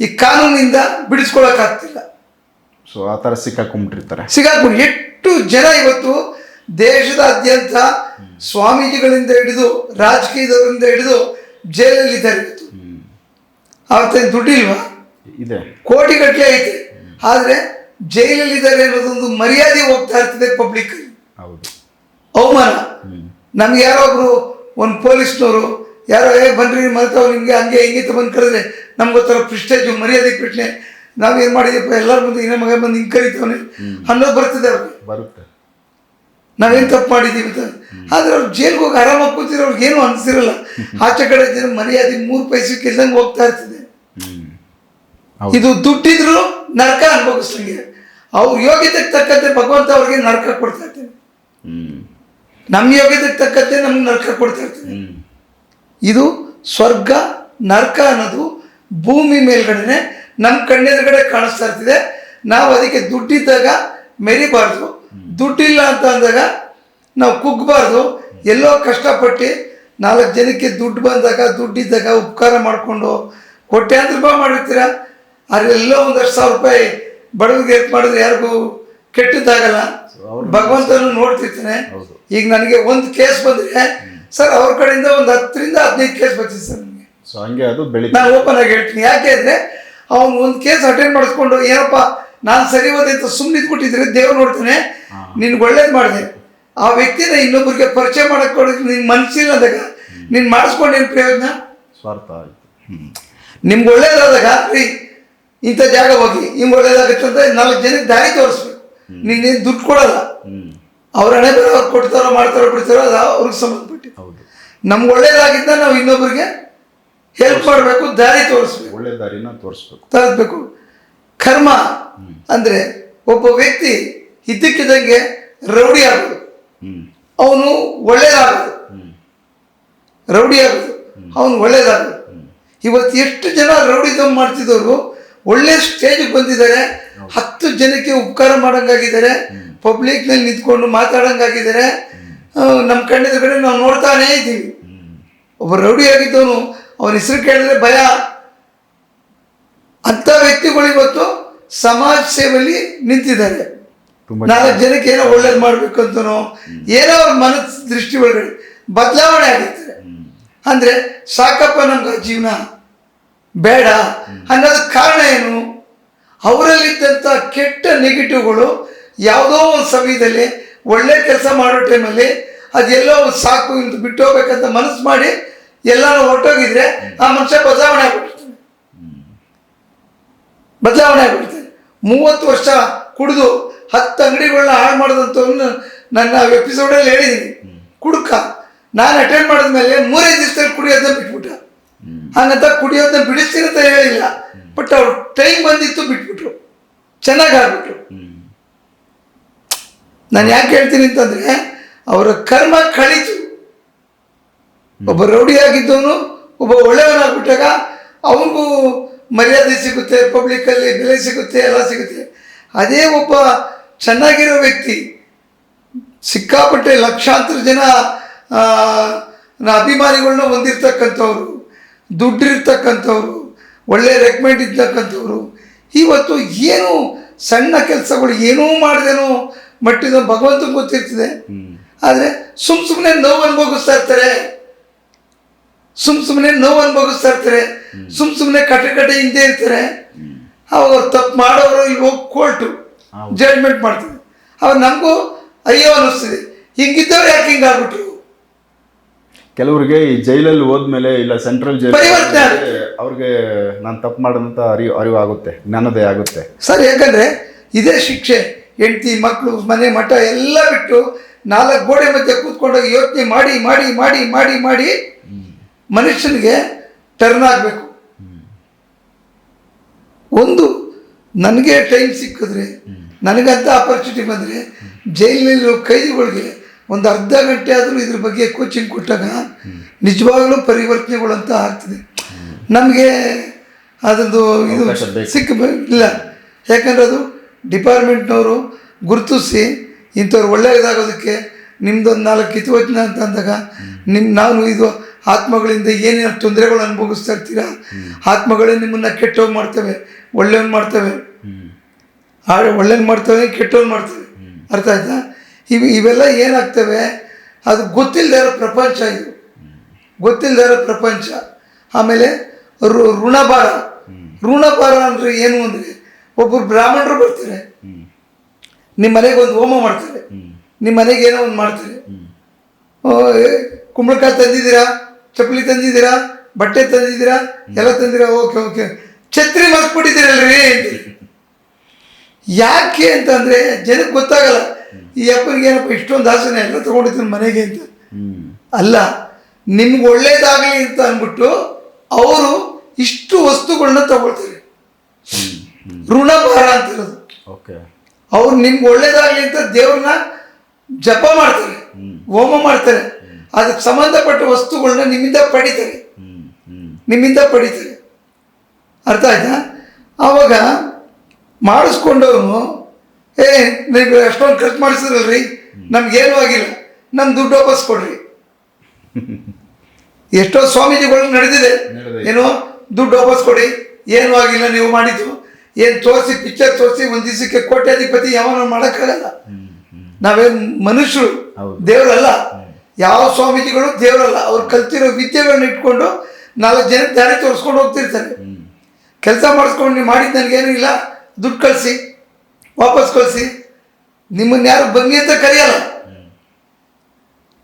ಈ ಕಾನೂನಿಂದ ಬಿಡಿಸ್ಕೊಳಕ್ಕಾಗ್ತಿಲ್ಲ. ಸೊ ಆ ಥರ ಸಿಕ್ಕಾಕೊಂಡ್ಬಿಟ್ಟಿರ್ತಾರೆ ಸಿಗಾಕೊಂಡು ಎಷ್ಟು ಜನ ಇವತ್ತು ದೇಶದಾದ್ಯಂತ ಸ್ವಾಮೀಜಿಗಳಿಂದ ಹಿಡಿದು ರಾಜಕೀಯದವರಿಂದ ಹಿಡಿದು ಜೈಲಲ್ಲಿದ್ದಾರೆ ಇವತ್ತು. ಅವತ್ತೇನು ದುಡ್ಡಿಲ್ವಾ? ಇದೆ. ಕೋಟಿಗಟ್ಟಲೆ ಐತೆ. ಆದರೆ ಜೈಲಲ್ಲಿದ್ದಾರೆ ಅನ್ನೋದೊಂದು ಮರ್ಯಾದೆ ಹೋಗ್ತಾ ಇರ್ತದೆ ಪಬ್ಲಿಕ್ ಅವಮಾನ. ನಮ್ಗೆ ಯಾರೋ ಒಬ್ರು ಒಂದು ಪೊಲೀಸ್ನವರು ಯಾರೋ ಏ ಬನ್ರಿ ಮಲ್ತಾವ್ ನಿಮಗೆ ಹಂಗೆ ಹಿಂಗೆ ಬಂದು ಕರೆದ್ರೆ ನಮ್ಗೆ ಗೊತ್ತಾರ ಪ್ರಿಸ್ಟೇಜು ಮರ್ಯಾದೆ ಪ್ರಶ್ನೆ ನಾವೇನು ಮಾಡಿದೀಪ ಎಲ್ಲರ ಮುಂದೆ ಇನ್ನೇ ಮಗ ಬಂದು ಹಿಂಗೆ ಕರಿತವನೆ ಅನ್ನೋದು ಬರ್ತಿದೆ ಅವ್ರಿಗೆ. ಬರುತ್ತೆ. ನಾವೇನು ತಪ್ಪು ಮಾಡಿದ್ದೀವಿ ಅಂತ. ಆದರೆ ಅವ್ರು ಜೈಲ್ಗೆ ಹೋಗಿ ಆರಾಮಾಗಿ ಕೂತಿರೋ ಅವ್ರಿಗೆ ಏನು ಅನಿಸಿರಲ್ಲ. ಆಚೆ ಕಡೆ ಜನ ಮರ್ಯಾದೆ ಮೂರು ಪೈಸಕ್ಕೆ ಇಲ್ದಂಗೆ ಹೋಗ್ತಾ ಇರ್ತದೆ. ಇದು ದುಡ್ಡಿದ್ರು ನರಕ ಅನುಭವಿಸ್ಲಿಂಗೆ ಅವ್ರ ಯೋಗ್ಯತೆಗೆ ತಕ್ಕಂತೆ ಭಗವಂತ ಅವ್ರಿಗೆ ನರಕ ಕೊಡ್ತಾ ಇರ್ತಾನೆ. ನಮ್ಮ ಯೋಗ್ಯತೆಗೆ ತಕ್ಕಂತೆ ನಮ್ಗೆ ನರಕ ಕೊಡ್ತಾ ಇರ್ತಾನೆ. ಇದು ಸ್ವರ್ಗ ನರ್ಕ ಅನ್ನೋದು ಭೂಮಿ ಮೇಲ್ಗಡೆನೆ ನಮ್ಮ ಕಣ್ಣೆದುರುಗಡೆ ಕಾಣಿಸ್ತಾ ಇರ್ತಿದೆ. ನಾವು ಅದಕ್ಕೆ ದುಡ್ಡಿದ್ದಾಗ ಮೆರಿಬಾರ್ದು. ದುಡ್ಡಿಲ್ಲ ಅಂತ ಅಂದಾಗ ನಾವು ಕುಗ್ಗಬಾರ್ದು ಎಲ್ಲೋ ಕಷ್ಟಪಟ್ಟು ನಾಲ್ಕು ಜನಕ್ಕೆ ದುಡ್ಡು ಬಂದಾಗ ದುಡ್ಡಿದ್ದಾಗ ಉಪಕಾರ ಮಾಡಿಕೊಂಡು ಕೋಟ್ಯಾಂತರ ರೂಪಾಯಿ ಮಾಡಿರ್ತೀರ ಆದರೆ ಎಲ್ಲೋ ಒಂದಷ್ಟು ಸಾವಿರ ರೂಪಾಯಿ ಬಡವರಿಗೆ ಎತ್ ಮಾಡಿದ್ರೆ ಯಾರಿಗೂ ಕೆಟ್ಟದ್ದಾಗಲ್ಲ. ಭಗವಂತನು ನೋಡ್ತಿರ್ತಾನೆ. ಈಗ ನನಗೆ ಒಂದು ಕೇಸ್ ಬಂದರೆ ಸರ್ ಅವ್ರ ಕಡೆಯಿಂದ ಒಂದು ಹತ್ತರಿಂದ ಹದಿನೈದು ಕೇಸ್ ಬಚ್ಚಿದೆ ಸರ್ ನಿಮಗೆ. ಸೊ ಹಂಗೆ ಅದು ಬೆಳಿಗ್ಗೆ. ನಾನು ಓಪನ್ ಆಗಿ ಹೇಳ್ತೀನಿ. ಯಾಕೆ ಅಂದರೆ ಅವ್ನು ಒಂದು ಕೇಸ್ ಅಟೆಂಡ್ ಮಾಡಿಸ್ಕೊಂಡು ಏನಪ್ಪ ನಾನು ಸರಿ ಹೋದೆ ಅಂತ ಸುಮ್ಮನೆ ಇದ್ಬಿಟ್ಟಿದ್ರೆ ದೇವ್ರು ನೋಡ್ತಾನೆ ನಿನ್ಗೆ ಒಳ್ಳೇದು ಮಾಡಿದೆ. ಆ ವ್ಯಕ್ತಿನ ಇನ್ನೊಬ್ಬರಿಗೆ ಪರಿಚಯ ಮಾಡಕ್ಕೆ ಕೊಡೋದು ನಿನ್ ಮನಸ್ಸಿಲ್ಲ ಅಂದಾಗ ನೀನು ಮಾಡಿಸ್ಕೊಂಡು ಏನು ಪ್ರಯೋಜನ? ಸ್ವಾರ್ಥ ಆಯ್ತು. ನಿಮ್ಗೆ ಒಳ್ಳೇದಾದಾಗ ರೀ ಇಂಥ ಜಾಗ ಹೋಗಿ ನಿಮ್ಗೆ ಒಳ್ಳೇದಾಗುತ್ತೆ ಅಂತ ನಾಲ್ಕು ಜನಕ್ಕೆ ದಾರಿ ತೋರಿಸ್ಬೇಕು. ನೀನೇನು ದುಡ್ಡು ಕೊಡಲ್ಲ. ಅವ್ರ ಹಣೆ ಬರೋ ಅವ್ರು ಕೊಡ್ತಾರೋ ಮಾಡ್ತಾರೋ ಬಿಡ್ತಾರೋ ಅದು ಅವ್ರಿಗೆ ಸಂಬಂಧಪಟ್ಟಿದ್ದು. ಹೌದು. ನಮ್ಗೆ ಒಳ್ಳೇದಾಗಿದ್ದ ನಾವು ಇನ್ನೊಬ್ಬರಿಗೆ ಹೆಲ್ಪ್ ಮಾಡಬೇಕು ದಾರಿ ತೋರಿಸ್ಬೇಕು. ಒಳ್ಳೆ ದಾರಿನ ತೋರಿಸ್ಬೇಕು. ತೋರಿಸ್ಬೇಕು. ಕರ್ಮ ಅಂದರೆ ಒಬ್ಬ ವ್ಯಕ್ತಿ ಇದ್ದಕ್ಕಿದ್ದಂಗೆ ರೌಡಿ ಆಗೋದು. ಅವನು ಒಳ್ಳೇದಾಗೋದು. ರೌಡಿ ಆಗೋದು. ಅವನು ಒಳ್ಳೇದಾಗೋದು. ಇವತ್ತು ಎಷ್ಟು ಜನ ರೌಡಿಸಮ್ ಮಾಡ್ತಿದ್ದವರು ಒಳ್ಳೆ ಸ್ಟೇಜಿಗೆ ಬಂದಿದ್ದಾರೆ ಹತ್ತು ಜನಕ್ಕೆ ಉಪಕಾರ ಮಾಡೋಂಗಾಗಿದ್ದಾರೆ ಪಬ್ಲಿಕ್ನಲ್ಲಿ ನಿಂತ್ಕೊಂಡು ಮಾತಾಡೋಂಗಾಗಿದ್ದಾರೆ ನಮ್ಮ ಕಣ್ಣಿದ ನಾವು ನೋಡ್ತಾನೇ ಇದ್ದೀವಿ. ಒಬ್ಬ ರೌಡಿ ಆಗಿದ್ದವನು ಅವನ ಹೆಸರು ಕೇಳಿದ್ರೆ ಭಯ. ಅಂಥ ವ್ಯಕ್ತಿಗಳು ಇವತ್ತು ಸಮಾಜ ಸೇವೆಯಲ್ಲಿ ನಿಂತಿದ್ದಾರೆ. ನಾಲ್ಕು ಜನಕ್ಕೆ ಏನೋ ಒಳ್ಳೇದು ಮಾಡ್ಬೇಕು ಅಂತನೋ ಏನೋ ಅವ್ರ ಮನಸ್ಸು ದೃಷ್ಟಿ ಒಳಗಡೆ ಬದಲಾವಣೆ ಆಗಿರ್ತಾರೆ ಅಂದ್ರೆ ಸಾಕಪ್ಪ ನಮ್ಗೆ ಜೀವನ ಬೇಡ. ಅನ್ನೋದಕ್ಕೆ ಕಾರಣ ಏನು? ಅವರಲ್ಲಿದ್ದಂಥ ಕೆಟ್ಟ ನೆಗೆಟಿವ್ಗಳು ಯಾವುದೋ ಒಂದು ಸಮಯದಲ್ಲಿ ಒಳ್ಳೆ ಕೆಲಸ ಮಾಡೋ ಟೈಮಲ್ಲಿ ಅದೆಲ್ಲೋ ಒಂದು ಸಾಕು ಇಂದು ಬಿಟ್ಟು ಹೋಗ್ಬೇಕಂತ ಮನಸ್ಸು ಮಾಡಿ ಎಲ್ಲರೂ ಹೊರಟೋಗಿದ್ರೆ ಆ ಮನುಷ್ಯ ಬದಲಾವಣೆ ಆಗ್ಬಿಡ್ತಾನೆ. ಬದಲಾವಣೆ ಆಗ್ಬಿಡ್ತಾನೆ. ಮೂವತ್ತು ವರ್ಷ ಕುಡಿದು ಹತ್ತು ಅಂಗಡಿಗಳನ್ನ ಹಾಳು ಮಾಡಿದಂಥವ್ನು ನನ್ನ ಎಪಿಸೋಡಲ್ಲಿ ಹೇಳಿದ್ದೀನಿ ಕುಡುಕ. ನಾನು ಅಟೆಂಡ್ ಮಾಡಿದ್ಮೇಲೆ ಮೂರೇ ದಿವಸದಲ್ಲಿ ಕುಡಿಯೋದನ್ನ ಬಿಟ್ಬಿಟ್ಟ ಹಂಗಂತ ಕುಡಿಯೋದನ್ನ ಬಿಡಿಸ್ತೀನಿ ಅಂತ ಹೇಳಿಲ್ಲ. ಬಟ್ ಅವ್ರು ಟೈಮ್ ಬಂದಿತ್ತು ಬಿಟ್ಬಿಟ್ರು. ಚೆನ್ನಾಗಿ ಆಗ್ಬಿಟ್ರು. ನಾನು ಯಾಕೆ ಹೇಳ್ತೀನಿ ಅಂತಂದ್ರೆ, ಅವರ ಕರ್ಮ ಕಳಿತು. ಒಬ್ಬ ರೌಡಿ ಆಗಿದ್ದವನು, ಒಬ್ಬ ಒಳ್ಳೆಯವನಾಗ್ಬಿಟ್ಟಾಗ ಅವನಿಗೂ ಮರ್ಯಾದೆ ಸಿಗುತ್ತೆ ಪಬ್ಲಿಕ್ಕಲ್ಲಿ ಬೆಲೆ ಸಿಗುತ್ತೆ, ಎಲ್ಲ ಸಿಗುತ್ತೆ. ಅದೇ ಒಬ್ಬ ಚೆನ್ನಾಗಿರೋ ವ್ಯಕ್ತಿ, ಸಿಕ್ಕಾಪಟ್ಟೆ ಲಕ್ಷಾಂತರ ಜನ ಅಭಿಮಾನಿಗಳನ್ನ ಹೊಂದಿರ್ತಕ್ಕಂಥವ್ರು, ದುಡ್ಡಿರ್ತಕ್ಕಂಥವ್ರು, ಒಳ್ಳೆ ರೆಕಮೆಂಡ್ ಇದ್ದಕ್ಕಂಥವ್ರು ಇವತ್ತು ಏನು ಸಣ್ಣ ಕೆಲಸಗಳು ಏನೂ ಮಾಡ್ದೇನೋ ಮಟ್ಟಿದ ಭಗವಂತ ಗೊತ್ತಿರ್ತದೆ. ಆದರೆ ಸುಮ್ ಸುಮ್ಮನೆ ನೋವು ಅನುಭವಿಸ್ತಾ ಇರ್ತಾರೆ. ಸುಮ್ ಸುಮ್ಮನೆ ನೋವು ಅನುಭವಿಸ್ತಾ ಇರ್ತಾರೆ. ಸುಮ್ ಸುಮ್ಮನೆ ಕಟ್ಟೆ ಕಟ್ಟೆ ಹಿಂದೆ ಇರ್ತಾರೆ. ಅವಾಗ ತಪ್ಪು ಮಾಡೋರು ಇವಾಗ ಹೋಗಿ ಕೋರ್ಟು ಜಡ್ಜ್ಮೆಂಟ್ ಮಾಡ್ತಾರೆ ಅವಾಗ ನಮಗೂ ಅಯ್ಯೋ ಅನ್ನಿಸ್ತಿದೆ ಹಿಂಗಿದ್ದವ್ರು ಯಾಕೆ ಹಿಂಗಾಗ್ಬಿಟ್ರು? ಕೆಲವರಿಗೆ ಈ ಜೈಲಲ್ಲಿ ಹೋದ್ಮೇಲೆ ಇಲ್ಲ ಸೆಂಟ್ರಲ್ ಜೈಲ್ ಪರಿವರ್ತನೆ ಆಗುತ್ತೆ. ಅವ್ರಿಗೆ ನಾನು ತಪ್ಪು ಮಾಡಿದಂಥ ಅರಿವು ಅರಿವಾಗುತ್ತೆ ಜ್ಞಾನದೇ ಆಗುತ್ತೆ. ಸರ್ ಯಾಕಂದ್ರೆ ಇದೇ ಶಿಕ್ಷೆ. ಹೆಂಡತಿ ಮಕ್ಕಳು ಮನೆ ಮಠ ಎಲ್ಲ ಬಿಟ್ಟು ನಾಲ್ಕು ಗೋಡೆ ಮಧ್ಯೆ ಕೂತ್ಕೊಂಡೋಗಿ ಯೋಚನೆ ಮಾಡಿ ಮಾಡಿ ಮಾಡಿ ಮಾಡಿ ಮಾಡಿ ಮನುಷ್ಯನಿಗೆ ಟರ್ನ್ ಆಗಬೇಕು. ಒಂದು ನನಗೆ ಟೈಮ್ ಸಿಕ್ಕಿದ್ರೆ ನನಗಂತ ಆಪರ್ಚುನಿಟಿ ಬಂದರೆ ಜೈಲಿನಲ್ಲಿರೋ ಕೈದಿಗಳಿಗೆ ಒಂದು ಅರ್ಧ ಗಂಟೆ ಆದರೂ ಇದ್ರ ಬಗ್ಗೆ ಕೋಚಿಂಗ್ ಕೊಟ್ಟಾಗ ನಿಜವಾಗಲೂ ಪರಿವರ್ತನೆಗಳು ಅಂತ ಆಗ್ತದೆ. ನಮಗೆ ಅದೊಂದು ಇದು. ಸಿಕ್ಕ ಇಲ್ಲ. ಯಾಕಂದ್ರೆ ಅದು ಡಿಪಾರ್ಟ್ಮೆಂಟ್ನವರು ಗುರುತಿಸಿ ಇಂಥವ್ರು ಒಳ್ಳೆಯದಾಗೋದಕ್ಕೆ ನಿಮ್ಮದೊಂದು ನಾಲ್ಕು ಹಿತವಚನ ಅಂತ ಅಂದಾಗ ನಿಮ್ಮ ನಾನು ಇದು ಆತ್ಮಗಳಿಂದ ಏನೇನು ತೊಂದರೆಗಳು ಅನುಭವಿಸ್ತಾ ಇರ್ತೀರಾ? ಆತ್ಮಗಳೇ ನಿಮ್ಮನ್ನು ಕೆಟ್ಟೋಗಿ ಮಾಡ್ತವೆ, ಒಳ್ಳೆಯವ್ನು ಮಾಡ್ತವೆ. ಆದರೆ ಒಳ್ಳೇದು ಮಾಡ್ತವೆ ಕೆಟ್ಟವನ್ ಮಾಡ್ತವೆ. ಅರ್ಥ ಆಯ್ತಾ? ಇವು ಇವೆಲ್ಲ ಏನಾಗ್ತವೆ? ಅದು ಗೊತ್ತಿಲ್ಲದೆ ಇರೋ ಪ್ರಪಂಚ ಇದು. ಗೊತ್ತಿಲ್ಲದೆ ಇರೋ ಪ್ರಪಂಚ. ಆಮೇಲೆ ಋಣಭಾರ. ಋಣಭಾರ ಅಂದರೆ ಏನು ಅಂದರೆ ಒಬ್ಬರು ಬ್ರಾಹ್ಮಣರು ಬರ್ತಾರೆ. ನಿಮ್ಮ ಮನೆಗೆ ಒಂದು ಹೋಮ ಮಾಡ್ತಾರೆ. ನಿಮ್ಮ ಮನೆಗೆ ಏನೋ ಒಂದು ಮಾಡ್ತಾರೆ. ಕುಂಬಳಕಾಯಿ ತಂದಿದ್ದೀರಾ? ಚಪ್ಪಲಿ ತಂದಿದ್ದೀರಾ? ಬಟ್ಟೆ ತಂದಿದ್ದೀರಾ? ಎಲ್ಲ ತಂದಿರಾ ಓಕೆ ಓಕೆ. ಛತ್ರಿ ಮರ್ಸ್ಬಿಟ್ಟಿದ್ದೀರಲ್ರಿ ಅಂತೀರಿ. ಯಾಕೆ ಅಂತಂದರೆ ಜನಕ್ಕೆ ಗೊತ್ತಾಗಲ್ಲ. ಈ ಅಪ್ಪನಿಗೆ ಏನಪ್ಪ ಇಷ್ಟೊಂದು ಆಸನೆ ಎಲ್ಲ ತೊಗೊಂಡಿದ್ದೀನಿ ಮನೆಗೆ ಅಂತ. ಅಲ್ಲ ನಿಮ್ಗೆ ಒಳ್ಳೇದಾಗಲಿ ಅಂತ ಅಂದ್ಬಿಟ್ಟು ಅವರು ಇಷ್ಟು ವಸ್ತುಗಳನ್ನ ತಗೊಳ್ತಾರೆ. ಋಣಭಾರ ಅಂತ ಇರೋದು ಓಕೆ. ಅವ್ರು ನಿಮ್ಗೆ ಒಳ್ಳೇದಾಗಲಿ ಅಂತ ದೇವ್ರನ್ನ ಜಪ ಮಾಡ್ತಾರೆ ಹೋಮ. ಮಾಡ್ತಾರೆ. ಅದಕ್ಕೆ ಸಂಬಂಧಪಟ್ಟ ವಸ್ತುಗಳನ್ನ ನಿಮ್ಮಿಂದ ಪಡಿತಾರೆ. ನಿಮ್ಮಿಂದ ಪಡಿತಾರೆ. ಅರ್ಥ ಆಯ್ತಾ? ಆವಾಗ ಮಾಡಿಸ್ಕೊಂಡವನು ಏ ನೀವು ಎಷ್ಟೊಂದು ಖರ್ಚು ಮಾಡಿಸಿದ್ರಲ್ರಿ ನಮ್ಗೇನು ಆಗಿಲ್ಲ. ನಮ್ಮ ದುಡ್ಡು ವಾಪಸ್ ಕೊಡ್ರಿ. ಎಷ್ಟೋ ಸ್ವಾಮೀಜಿಗಳು ನಡೆದಿದೆ. ಏನು ಏನೋ ದುಡ್ಡು ವಾಪಸ್ ಕೊಡಿ ಏನೂ ಆಗಿಲ್ಲ ನೀವು ಮಾಡಿದ್ದು. ಏನು ತೋರಿಸಿ ಪಿಕ್ಚರ್ ತೋರಿಸಿ ಒಂದು ದಿವಸಕ್ಕೆ ಕೋಟ್ಯಾಧಿಪತಿ ಯಾವನ ಮಾಡೋಕ್ಕಾಗಲ್ಲ. ನಾವೇನು ಮನುಷ್ಯರು ದೇವರಲ್ಲ. ಯಾವ ಸ್ವಾಮೀಜಿಗಳು ದೇವರಲ್ಲ. ಅವ್ರು ಕಲ್ತಿರೋ ವಿದ್ಯೆಗಳನ್ನ ಇಟ್ಕೊಂಡು ನಾಲ್ಕು ಜನ ದಾರಿ ತೋರಿಸ್ಕೊಂಡು ಹೋಗ್ತಿರ್ತಾರೆ. ಕೆಲಸ ಮಾಡಿಸ್ಕೊಂಡು ನೀವು ಮಾಡಿದ್ದು ನನಗೇನು ಇಲ್ಲ. ದುಡ್ಡು ಕಳಿಸಿ ವಾಪಸ್ ಕಳಿಸಿ. ನಿಮ್ಮನ್ನ ಯಾರು ಬನ್ನಿ ಅಂತ ಕರೆಯಲ್ಲ.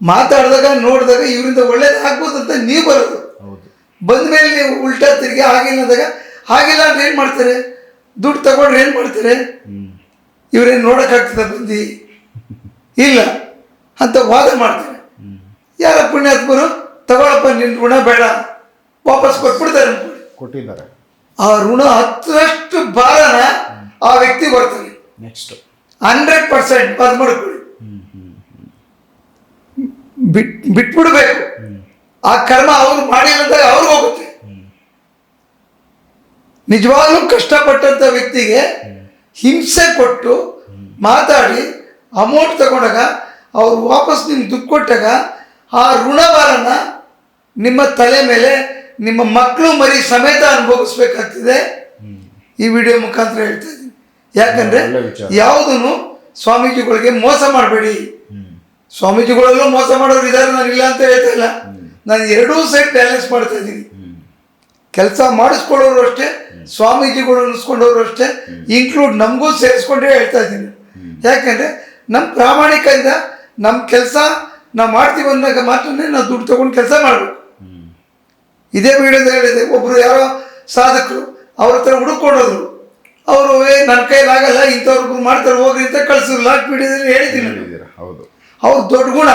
ಮಾತಾಡಿದಾಗ ನೋಡಿದಾಗ ಇವರಿಂದ ಒಳ್ಳೇದು ಆಗ್ಬೋದು ಅಂತ ನೀವು ಬರೋದು. ಬಂದ ಮೇಲೆ ನೀವು ಉಲ್ಟಾ ತಿರುಗಿ ಆಗಿಲ್ಲ ಅಂದಾಗ ಹಾಗೆಲ್ಲ ಅಂದ್ರೆ ಏನು ಮಾಡ್ತಾರೆ? ದುಡ್ಡು ತಗೊಂಡ್ರೆ ಏನು ಮಾಡ್ತಾರೆ? ಇವರೇನು ನೋಡೋಕ್ಕಾಗ್ತದೆ ಬಂದು? ಇಲ್ಲ. ಅಂತ ವಾದ ಮಾಡ್ತಾರೆ. ಯಾರು ಪುಣ್ಯಾತ್ಮರು ತಗೊಳಪ್ಪ ನಿನ್ನ ಋಣ ಬೇಡ. ವಾಪಸ್ ಕೊಟ್ಬಿಡ್ತಾರೆ ಕೊಟ್ಟಿದ್ದಾರೆ. ಆ ಋಣ ಹತ್ತರಷ್ಟು ಭಾರನ ಆ ವ್ಯಕ್ತಿ ಬರ್ತಾನೆ ನೆಕ್ಸ್ಟ್ ಹಂಡ್ರೆಡ್ ಪರ್ಸೆಂಟ್ ಬಂದು ಮಾಡ್ಕೊಳ್ಳಿ. ಬಿಟ್ ಬಿಟ್ಬಿಡ್ಬೇಕು. ಆ ಕರ್ಮ ಅವ್ರು ಮಾಡಿಲ್ಲ ಅಂದಾಗ ಅವ್ರಿಗೆ ಹೋಗುತ್ತೆ ನಿಜವಾಗ್ಲೂ ಕಷ್ಟಪಟ್ಟಂಥ ವ್ಯಕ್ತಿಗೆ ಹಿಂಸೆ ಕೊಟ್ಟು ಮಾತಾಡಿ ಅಮೌಂಟ್ ತಗೊಂಡಾಗ ಅವ್ರು ವಾಪಸ್ ನಿಮ್ಗೆ ದುಡ್ಡು ಕೊಟ್ಟಾಗ ಆ ಋಣಭಾರನ ನಿಮ್ಮ ತಲೆ ಮೇಲೆ ನಿಮ್ಮ ಮಕ್ಕಳು ಮರಿ ಸಮೇತ ಅನುಭವಿಸ್ಬೇಕಾಗ್ತಿದೆ. ಈ ವಿಡಿಯೋ ಮುಖಾಂತರ ಹೇಳ್ತಾ ಇದ್ದೀನಿ. ಯಾಕಂದ್ರೆ ಯಾವುದನ್ನು ಸ್ವಾಮೀಜಿಗಳಿಗೆ ಮೋಸ ಮಾಡಬೇಡಿ. ಸ್ವಾಮೀಜಿಗಳಲ್ಲೂ ಮೋಸ ಮಾಡೋರು ಇದ್ದಾರೆ ನಾನು ಇಲ್ಲ ಅಂತ ಹೇಳ್ತಾ ಇಲ್ಲ. ನಾನು ಎರಡೂ ಸೈಡ್ ಬ್ಯಾಲೆನ್ಸ್ ಮಾಡ್ತಾ ಇದ್ದೀನಿ. ಕೆಲಸ ಮಾಡಿಸ್ಕೊಳ್ಳೋರು ಅಷ್ಟೇ ಸ್ವಾಮೀಜಿಗಳು ಅನ್ನಿಸ್ಕೊಂಡವರು ಅಷ್ಟೇ ಇನ್ಕ್ಲೂಡ್ ನಮಗೂ ಸೇರಿಸ್ಕೊಂಡೇ ಹೇಳ್ತಾ ಇದ್ದೀನಿ. ಯಾಕೆಂದರೆ ನಮ್ಮ ಪ್ರಾಮಾಣಿಕದಿಂದ ನಮ್ಮ ಕೆಲಸ ನಾವು ಮಾಡ್ತೀವಿ ಅಂದಾಗ ಮಾತ್ರನೇ ನಾವು ದುಡ್ಡು ತಗೊಂಡು ಕೆಲಸ ಮಾಡಬೇಕು. ಇದೇ ವೀಡಿಯೋದ ಹೇಳಿದೆ ಒಬ್ಬರು ಯಾರೋ ಸಾಧಕರು ಅವ್ರ ಹತ್ರ ಹುಡುಕೊಂಡೋದ್ರು. ಅವರು ಏ ನನ್ನ ಕೈಲಾಗಲ್ಲ ಇಂಥವ್ರಿಗೂ ಮಾಡ್ತಾರೆ ಹೋಗ್ರಿ ಅಂತ ಕಳ್ಸಿದ್ರು ಲಾಸ್ಟ್ ವಿಡಿಯೋದಲ್ಲಿ ಹೇಳಿದ್ದೀನಿ ಹೌದು. ಅವ್ರು ದೊಡ್ಡ ಗುಣ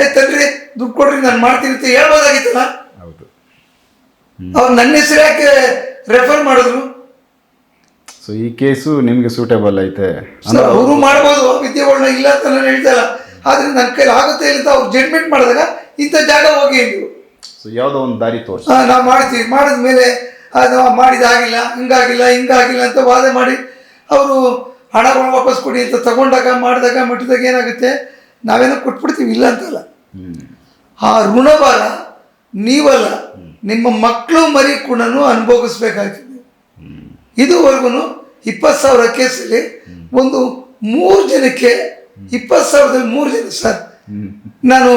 ಏ ತನ್ರಿ ದುಡ್ಡು ಕೊಡ್ರಿ ನಾನು ಮಾಡ್ತೀನಿ ಅಂತ ಹೇಳ್ಬೋದಾಗಿತ್ತಲ್ಲ? ಅವ್ರು ನನ್ನ ಹೆಸರು ಯಾಕೆ ರೆಫರ್ ಮಾಡಿದ್ರು? ಸೊ ಈ ಕೇಸು ನಿಮಗೆ ಸೂಟೇಬಲ್ ಐತೆ. ಸರ್ ಅವರು ಮಾಡ್ಬೋದು ವಿದ್ಯೆಗಳನ್ನ ಇಲ್ಲ ಅಂತ ನಾನು ಹೇಳ್ತಾ ಇಲ್ಲ. ಆದ್ರೆ ನನ್ನ ಕೈಲಿ ಆಗುತ್ತೆ ಇಲ್ಲ ಅಂತ ಅವ್ರು ಜಡ್ಮೆಂಟ್ ಮಾಡಿದಾಗ ಇಂಥ ಜಾಗ ಹೋಗಿ ಅಂದ್ರು. ಸೊ ಯಾವುದೋ ಒಂದು ದಾರಿ ತೋರಿಸಿ. ಹಾಂ ನಾವು ಮಾಡ್ತೀವಿ. ಮಾಡಿದ ಮೇಲೆ ಅದು ಮಾಡಿದಾಗಿಲ್ಲ ಹಿಂಗಾಗಿಲ್ಲ ಹಿಂಗಾಗಿಲ್ಲ ಅಂತ ವಾದ ಮಾಡಿ ಅವರು ಹಣಗಳು ವಾಪಸ್ ಕೊಡಿ ಅಂತ ತಗೊಂಡಾಗ ಮಾಡಿದಾಗ ಮಟ್ಟದಾಗ ಏನಾಗುತ್ತೆ? ನಾವೇನೋ ಕೊಟ್ಬಿಡ್ತೀವಿ ಇಲ್ಲ ಅಂತಲ್ಲ. ಆ ಋಣಭಾರ ನೀವಲ್ಲ. ನಿಮ್ಮ ಮಕ್ಕಳು ಮರಿ ಕೂಡನು ಅನುಭವಿಸ್ಬೇಕಾಗ್ತದೆ ಇದುವರೆಗೂ ಇಪ್ಪತ್ತು ಸಾವಿರ ಕೇಸಲ್ಲಿ ಒಂದು ಮೂರು ಜನಕ್ಕೆ ಇಪ್ಪತ್ತು ಸಾವಿರದಲ್ಲಿ ಮೂರು ಜನ ಸರ್ ನಾನು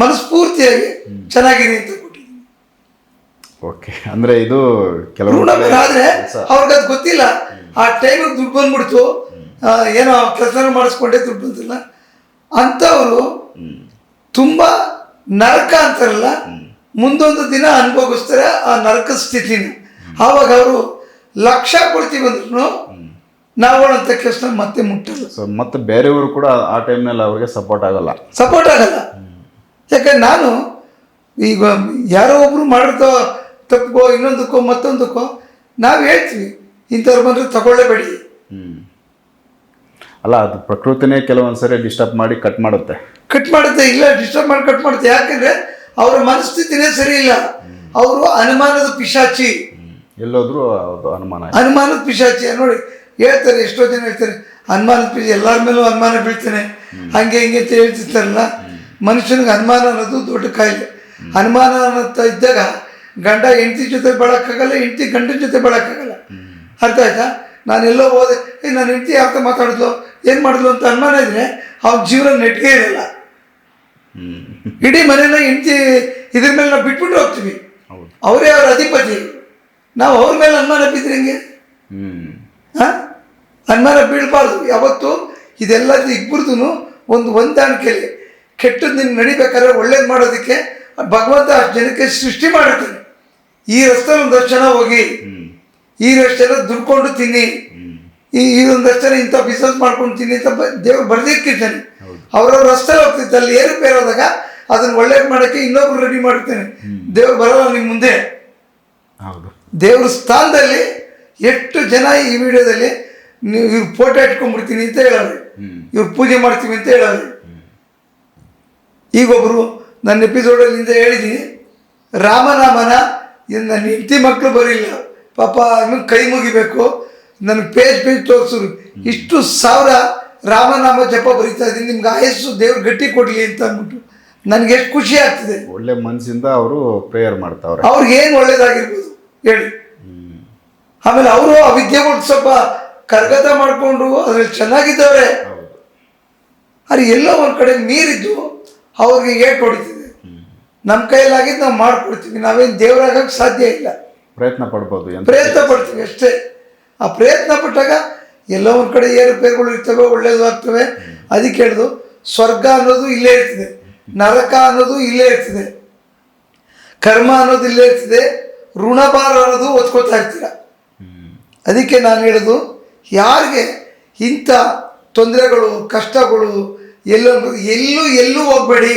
ಮನಸ್ಫೂರ್ತಿಯಾಗಿ ಚೆನ್ನಾಗಿದೆ ಅಂತ ಕೊಟ್ಟಿದ್ದೀನಿ. ಓಕೆ ಅಂದ್ರೆ ಇದು ಕೆಲವು ಆದ್ರೆ ಅವ್ರಿಗೆ ಅದು ಗೊತ್ತಿಲ್ಲ. ಆ ಟೈಮಿಗೆ ದುಡ್ಡು ಬಂದ್ಬಿಡ್ತು. ಏನೋ ಕೆಲಸ ಮಾಡಿಸ್ಕೊಂಡೆ ದುಡ್ಡು ಬಂದಿಲ್ಲ. ಅಂಥವರು ತುಂಬಾ ತುಂಬ ನರಕ ಅಂತಾರಲ್ಲ ಮುಂದೊಂದು ದಿನ ಅನುಭವಿಸ್ತಾರೆ ಆ ನರಕ ಸ್ಥಿತಿನ. ಆವಾಗ ಅವರು ಲಕ್ಷ ಕೊಡ್ತೀವಿ ಅಂದ್ರೂ ಅಂತ ಕೆಲಸ ಮತ್ತೆ ಮುಟ್ಟಲ್ಲ. ಸೊ ಮತ್ತೆ ಬೇರೆಯವರು ಕೂಡ ಆ ಟೈಮ್ನಲ್ಲಿ ಅವ್ರಿಗೆ ಸಪೋರ್ಟ್ ಆಗಲ್ಲ. ಸಪೋರ್ಟ್ ಆಗಲ್ಲ. ಯಾಕಂದ್ರೆ ನಾನು ಈಗ ಯಾರೋ ಒಬ್ರು ಮಾಡಿರ್ತೋ ತಪ್ಪಿಗೋ ಇನ್ನೊಂದಕ್ಕೋ ಮತ್ತೊಂದಕ್ಕೋ ನಾವು ಹೇಳ್ತೀವಿ ಇಂಥವ್ರು ಬಂದರೆ ತಗೊಳ್ಳೇಬೇಡಿ. ಅಲ್ಲ ಅದು ಪ್ರಕೃತಿನೇ ಕೆಲವೊಂದ್ಸರಿ ಡಿಸ್ಟರ್ಬ್ ಮಾಡಿ ಕಟ್ ಮಾಡುತ್ತೆ. ಕಟ್ ಮಾಡುತ್ತೆ ಇಲ್ಲ ಡಿಸ್ಟರ್ಬ್ ಮಾಡಿ ಕಟ್ ಮಾಡುತ್ತೆ. ಯಾಕಂದ್ರೆ ಅವರ ಮನಸ್ಥಿತಿನೇ ಸರಿ ಇಲ್ಲ ಅವರು ಅನುಮಾನದ ಪಿಶಾಚಿ. ಎಲ್ಲೋದ್ರೂ ಅನುಮಾನ. ಅನುಮಾನದ ಪಿಶಾಚಿ. ನೋಡಿ ಹೇಳ್ತಾರೆ ಎಷ್ಟೋ ಜನ ಹೇಳ್ತಾರೆ ಅನುಮಾನದ ಪಿಶಾಚಿ ಎಲ್ಲರ ಮೇಲೂ ಅನುಮಾನ ಬೀಳ್ತಾನೆ. ಹಂಗೆ ಹಿಂಗೆ ಅಂತ ಹೇಳ್ತಿರ್ತಾರಲ್ಲ. ಮನುಷ್ಯನಿಗೆ ಅನುಮಾನ ಅನ್ನೋದು ದೊಡ್ಡ ಕಾಯಿಲೆ. ಅನುಮಾನ ಅನ್ನೋ ಇದ್ದಾಗ ಗಂಡ ಹೆಂಡತಿ ಜೊತೆ ಬೆಳಕಾಗಲ್ಲ ಹೆಂಡತಿ ಗಂಡನ ಜೊತೆ ಬೆಳಕಾಗಲ್ಲ ಅರ್ಥ ಆಯ್ತಾ? ನಾನು ಎಲ್ಲೋ ಹೋದೆ ನಾನು ನನ್ನ ಹೆಂಡತಿ ಯಾಕೆ ಮಾತಾಡಿದ್ಲು ಏನು ಮಾಡಿದ್ಲು ಅಂತ ಅನುಮಾನ ಇದ್ರೆ ಅವ್ನ ಜೀವನ ನೆಟ್ಟಿಗೆ ಇರಲ್ಲ. ಇಡೀ ಮನೇನ ಹೆಂಡತಿ ಇದ್ರ ಮೇಲೆ ನಾವು ಬಿಟ್ಬಿಟ್ಟು ಹೋಗ್ತೀವಿ. ಅವರೇ ಅವ್ರ ಅಧಿಪತಿ. ನಾವು ಅವ್ರ ಮೇಲೆ ಅನುಮಾನ ಬಿದ್ದರೆ ಹೆಂಗೆ? ಹಾಂ? ಅನುಮಾನ ಬೀಳಬಾರ್ದು. ಯಾವತ್ತು ಇದೆಲ್ಲ ಇಬ್ಬರದು ಒಂದು ಹೊಂದಾಣಿಕೆಯಲ್ಲಿ ಕೆಟ್ಟದ್ದು ನಿಮ್ಗೆ ನಡಿಬೇಕಾದ್ರೆ ಒಳ್ಳೇದು ಮಾಡೋದಕ್ಕೆ ಭಗವಂತ ಅಷ್ಟು ಜನಕ್ಕೆ ಸೃಷ್ಟಿ ಮಾಡಿರ್ತಾನೆ. ಈ ರಸ್ತೆ ಒಂದಷ್ಟು ಜನ ಹೋಗಿ ಈ ರಷ್ಟು ಜನ ದುಡ್ಕೊಂಡು ತಿನ್ನಿ ಈ ಒಂದಷ್ಟು ಜನ ಇಂಥ ಬಿಸ್ನೆಸ್ ಮಾಡ್ಕೊಂಡು ತಿನ್ನಿ ಅಂತ ಬ- ದೇವ್ರು ಬರ್ದಿಕ್ಕಿರ್ತಾನೆ. ಅವ್ರವ್ರ ರಸ್ತೆ ಹೋಗ್ತಿತ್ತು ಅಲ್ಲಿ ಏರುಪೇರು ಹೋದಾಗ ಅದನ್ನ ಒಳ್ಳೇದು ಮಾಡೋಕ್ಕೆ ಇನ್ನೊಬ್ರು ರೆಡಿ ಮಾಡ್ತೇನೆ ದೇವ್ರು ಬರಲ್ಲ ನಿಮ್ಮ ಮುಂದೆ. ಹೌದು. ದೇವ್ರ ಸ್ಥಾನದಲ್ಲಿ ಎಷ್ಟು ಜನ ಈ ವಿಡಿಯೋದಲ್ಲಿ ನೀವು ಇವ್ರು ಫೋಟೋ ಇಟ್ಕೊಂಡ್ಬಿಡ್ತೀನಿ ಅಂತ ಹೇಳೋರು. ಇವ್ರು ಪೂಜೆ ಮಾಡ್ತೀವಿ ಅಂತ ಹೇಳೋರು. ಈಗೊಬ್ಬರು ನನ್ನ ಎಪಿಸೋಡಲ್ಲಿ ಹಿಂದೆ ಹೇಳಿದ್ದೀನಿ ರಾಮನಾಮನ ಇನ್ನು ನನ್ನ ಹೆಂಡತಿ ಮಕ್ಕಳು ಬರಲಿಲ್ಲ ಪಾಪ ಕೈ ಮುಗಿಬೇಕು. ನನ್ನ ಪೇಜ್ ಪೇಜ್ ತೋರಿಸಿದ್ರು ಇಷ್ಟು ಸಾವಿರ ರಾಮನಾಮ ಜಪ ಬರೀತಾ ಇದ್ದೀನಿ ನಿಮ್ಗೆ ಆಯಸ್ಸು ದೇವ್ರು ಗಟ್ಟಿ ಕೊಡಲಿ ಅಂತ ಅಂದ್ಬಿಟ್ಟು ನನಗೆ ಎಷ್ಟು ಖುಷಿ ಆಗ್ತಿದೆ. ಒಳ್ಳೆ ಮನಸ್ಸಿಂದ ಅವರು ಪ್ರೇಯರ್ ಮಾಡ್ತಾವ್ರೆ. ಅವ್ರಿಗೆ ಏನು ಒಳ್ಳೇದಾಗಿರ್ಬೋದು ಹೇಳಿ. ಆಮೇಲೆ ಅವರು ಆ ವಿದ್ಯೆಗಳು ಸ್ವಲ್ಪ ಕರ್ಗತ ಮಾಡಿಕೊಂಡು ಅದ್ರಲ್ಲಿ ಚೆನ್ನಾಗಿದ್ದವ್ರೆ. ಅದು ಎಲ್ಲೋ ಒಂದು ಕಡೆ ಮೀರಿದ್ದು ಅವ್ರಿಗೆ ಏಟ್ ಹೊಡಿತಿದೆ. ನಮ್ಮ ಕೈಯಲ್ಲಾಗಿದ್ದು ನಾವು ಮಾಡಿಕೊಡ್ತೀವಿ ನಾವೇನು ದೇವರಾಗಕ್ಕೆ ಸಾಧ್ಯ ಇಲ್ಲ. ಪ್ರಯತ್ನ ಪಡ್ಬೋದು ಪ್ರಯತ್ನ ಪಡ್ತೀವಿ ಅಷ್ಟೇ. ಆ ಪ್ರಯತ್ನ ಪಟ್ಟಾಗ ಎಲ್ಲೋ ಒಂದು ಕಡೆ ಏರುಪೇರುಗಳು ಇರ್ತವೆ, ಒಳ್ಳೇದು ಆಗ್ತವೆ. ಅದಕ್ಕೆ ಹೇಳಿದು ಸ್ವರ್ಗ ಅನ್ನೋದು ಇಲ್ಲೇ ಇರ್ತದೆ, ನರಕ ಅನ್ನೋದು ಇಲ್ಲೇ ಇರ್ತದೆ, ಕರ್ಮ ಅನ್ನೋದು ಇಲ್ಲೇ ಇರ್ತದೆ ಋಣಭಾರ ಅನ್ನೋದು ಒತ್ಕೋತಾ ಇರ್ತೀರ? ಅದಕ್ಕೆ ನಾನು ಹೇಳೋದು, ಯಾರಿಗೆ ಇಂಥ ತೊಂದರೆಗಳು, ಕಷ್ಟಗಳು, ಎಲ್ಲೋ ಎಲ್ಲೂ ಎಲ್ಲೂ ಹೋಗಬೇಡಿ.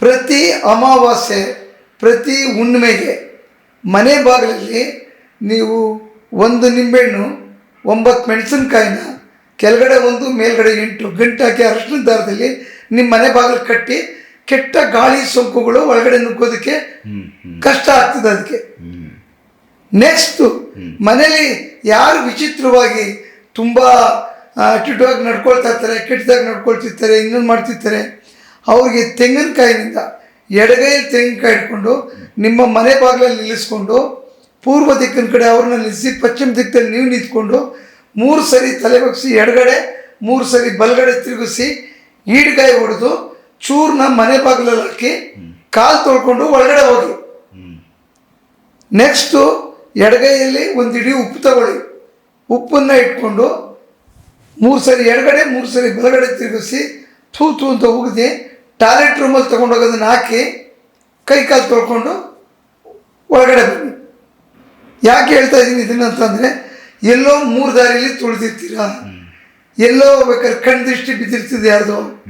ಪ್ರತಿ ಅಮಾವಾಸ್ಯೆ, ಪ್ರತಿ ಹುಣ್ಣಿಮೆಗೆ ಮನೆ ಬಾಗಿಲಲ್ಲಿ ನೀವು ಒಂದು ನಿಂಬೆಹಣ್ಣು ಒಂಬತ್ತು ಮೆಣಸಿನ್ಕಾಯಿನ ಕೆಳಗಡೆ ಒಂದು ಮೇಲ್ಗಡೆ ಎಂಟು ಗಂಟು ಹಾಕಿ ಅರಶಿನ ದಾರದಲ್ಲಿ ನಿಮ್ಮ ಮನೆ ಬಾಗಿಲು ಕಟ್ಟಿ ಕೆಟ್ಟ ಗಾಳಿ ಸೋಂಕುಗಳು ಒಳಗಡೆ ನುಗ್ಗೋದಕ್ಕೆ ಕಷ್ಟ ಆಗ್ತದೆ ಅದಕ್ಕೆ. ನೆಕ್ಸ್ಟ್ ಮನೇಲಿ ಯಾರು ವಿಚಿತ್ರವಾಗಿ ತುಂಬ ಆಟಿಟ್ಯೂಡಾಗಿ ನಡ್ಕೊಳ್ತಾ ಇರ್ತಾರೆ ಕೆಟ್ಟದಾಗಿ ನಡ್ಕೊಳ್ತಿರ್ತಾರೆ ಇನ್ನೊಂದು ಮಾಡ್ತಿರ್ತಾರೆ ಅವ್ರಿಗೆ ತೆಂಗಿನಕಾಯಿನಿಂದ ಎಡಗೈಯಲ್ಲಿ ತೆಂಗಿನಕಾಯಿ ಇಟ್ಕೊಂಡು ನಿಮ್ಮ ಮನೆ ಬಾಗಿಲಲ್ಲಿ ನಿಲ್ಲಿಸ್ಕೊಂಡು ಪೂರ್ವ ದಿಕ್ಕಿನ ಕಡೆ ಅವ್ರನ್ನ ನಿಲ್ಲಿಸಿ, ಪಶ್ಚಿಮ ದಿಕ್ಕದಲ್ಲಿ ನೀವು ನಿಂತ್ಕೊಂಡು ಮೂರು ಸರಿ ತಲೆ ಬಗ್ಸಿ ಎಡಗಡೆ ಮೂರು ಸರಿ ಬಲಗಡೆ ತಿರುಗಿಸಿ, ಈಡ್ಗಾಯಿ ಹೊಡೆದು ಚೂರ್ನ ಮನೆ ಬಾಗಿಲಲ್ಲಿ ಹಾಕಿ ಕಾಲು ತೊಳ್ಕೊಂಡು ಒಳಗಡೆ ಹೋಗಿ. ನೆಕ್ಸ್ಟು ಎಡಗೈಯಲ್ಲಿ ಒಂದು ಇಡೀ ಉಪ್ಪು ತಗೊಳ್ಳಿ. ಉಪ್ಪನ್ನು ಇಟ್ಕೊಂಡು ಮೂರು ಸರಿ ಎಡಗಡೆ, ಮೂರು ಸರಿ ಬಲಗಡೆ ತಿರುಗಿಸಿ ಥೂ ಥೂ ಅಂತ ಉಗಿದು ಟಾಯ್ಲೆಟ್ ರೂಮಲ್ಲಿ ತೊಗೊಂಡೋಗೋದನ್ನು ಹಾಕಿ ಕೈ ಕಾಲು ತೊಳ್ಕೊಂಡು ಯಾಕೆ ಹೇಳ್ತಾ ಇದ್ದೀನಿ ಇದನ್ನ ಅಂತಂದರೆ ಎಲ್ಲೋ ಮೂರು ದಾರಿಯಲ್ಲಿ ತುಳಿದಿರ್ತೀರಾ? ಎಲ್ಲೋ ಬೇಕಾದ್ರೆ ಕಣ್ಣು ದೃಷ್ಟಿ ಬಿದ್ದಿರ್ತದೆ ಯಾರ್ದು.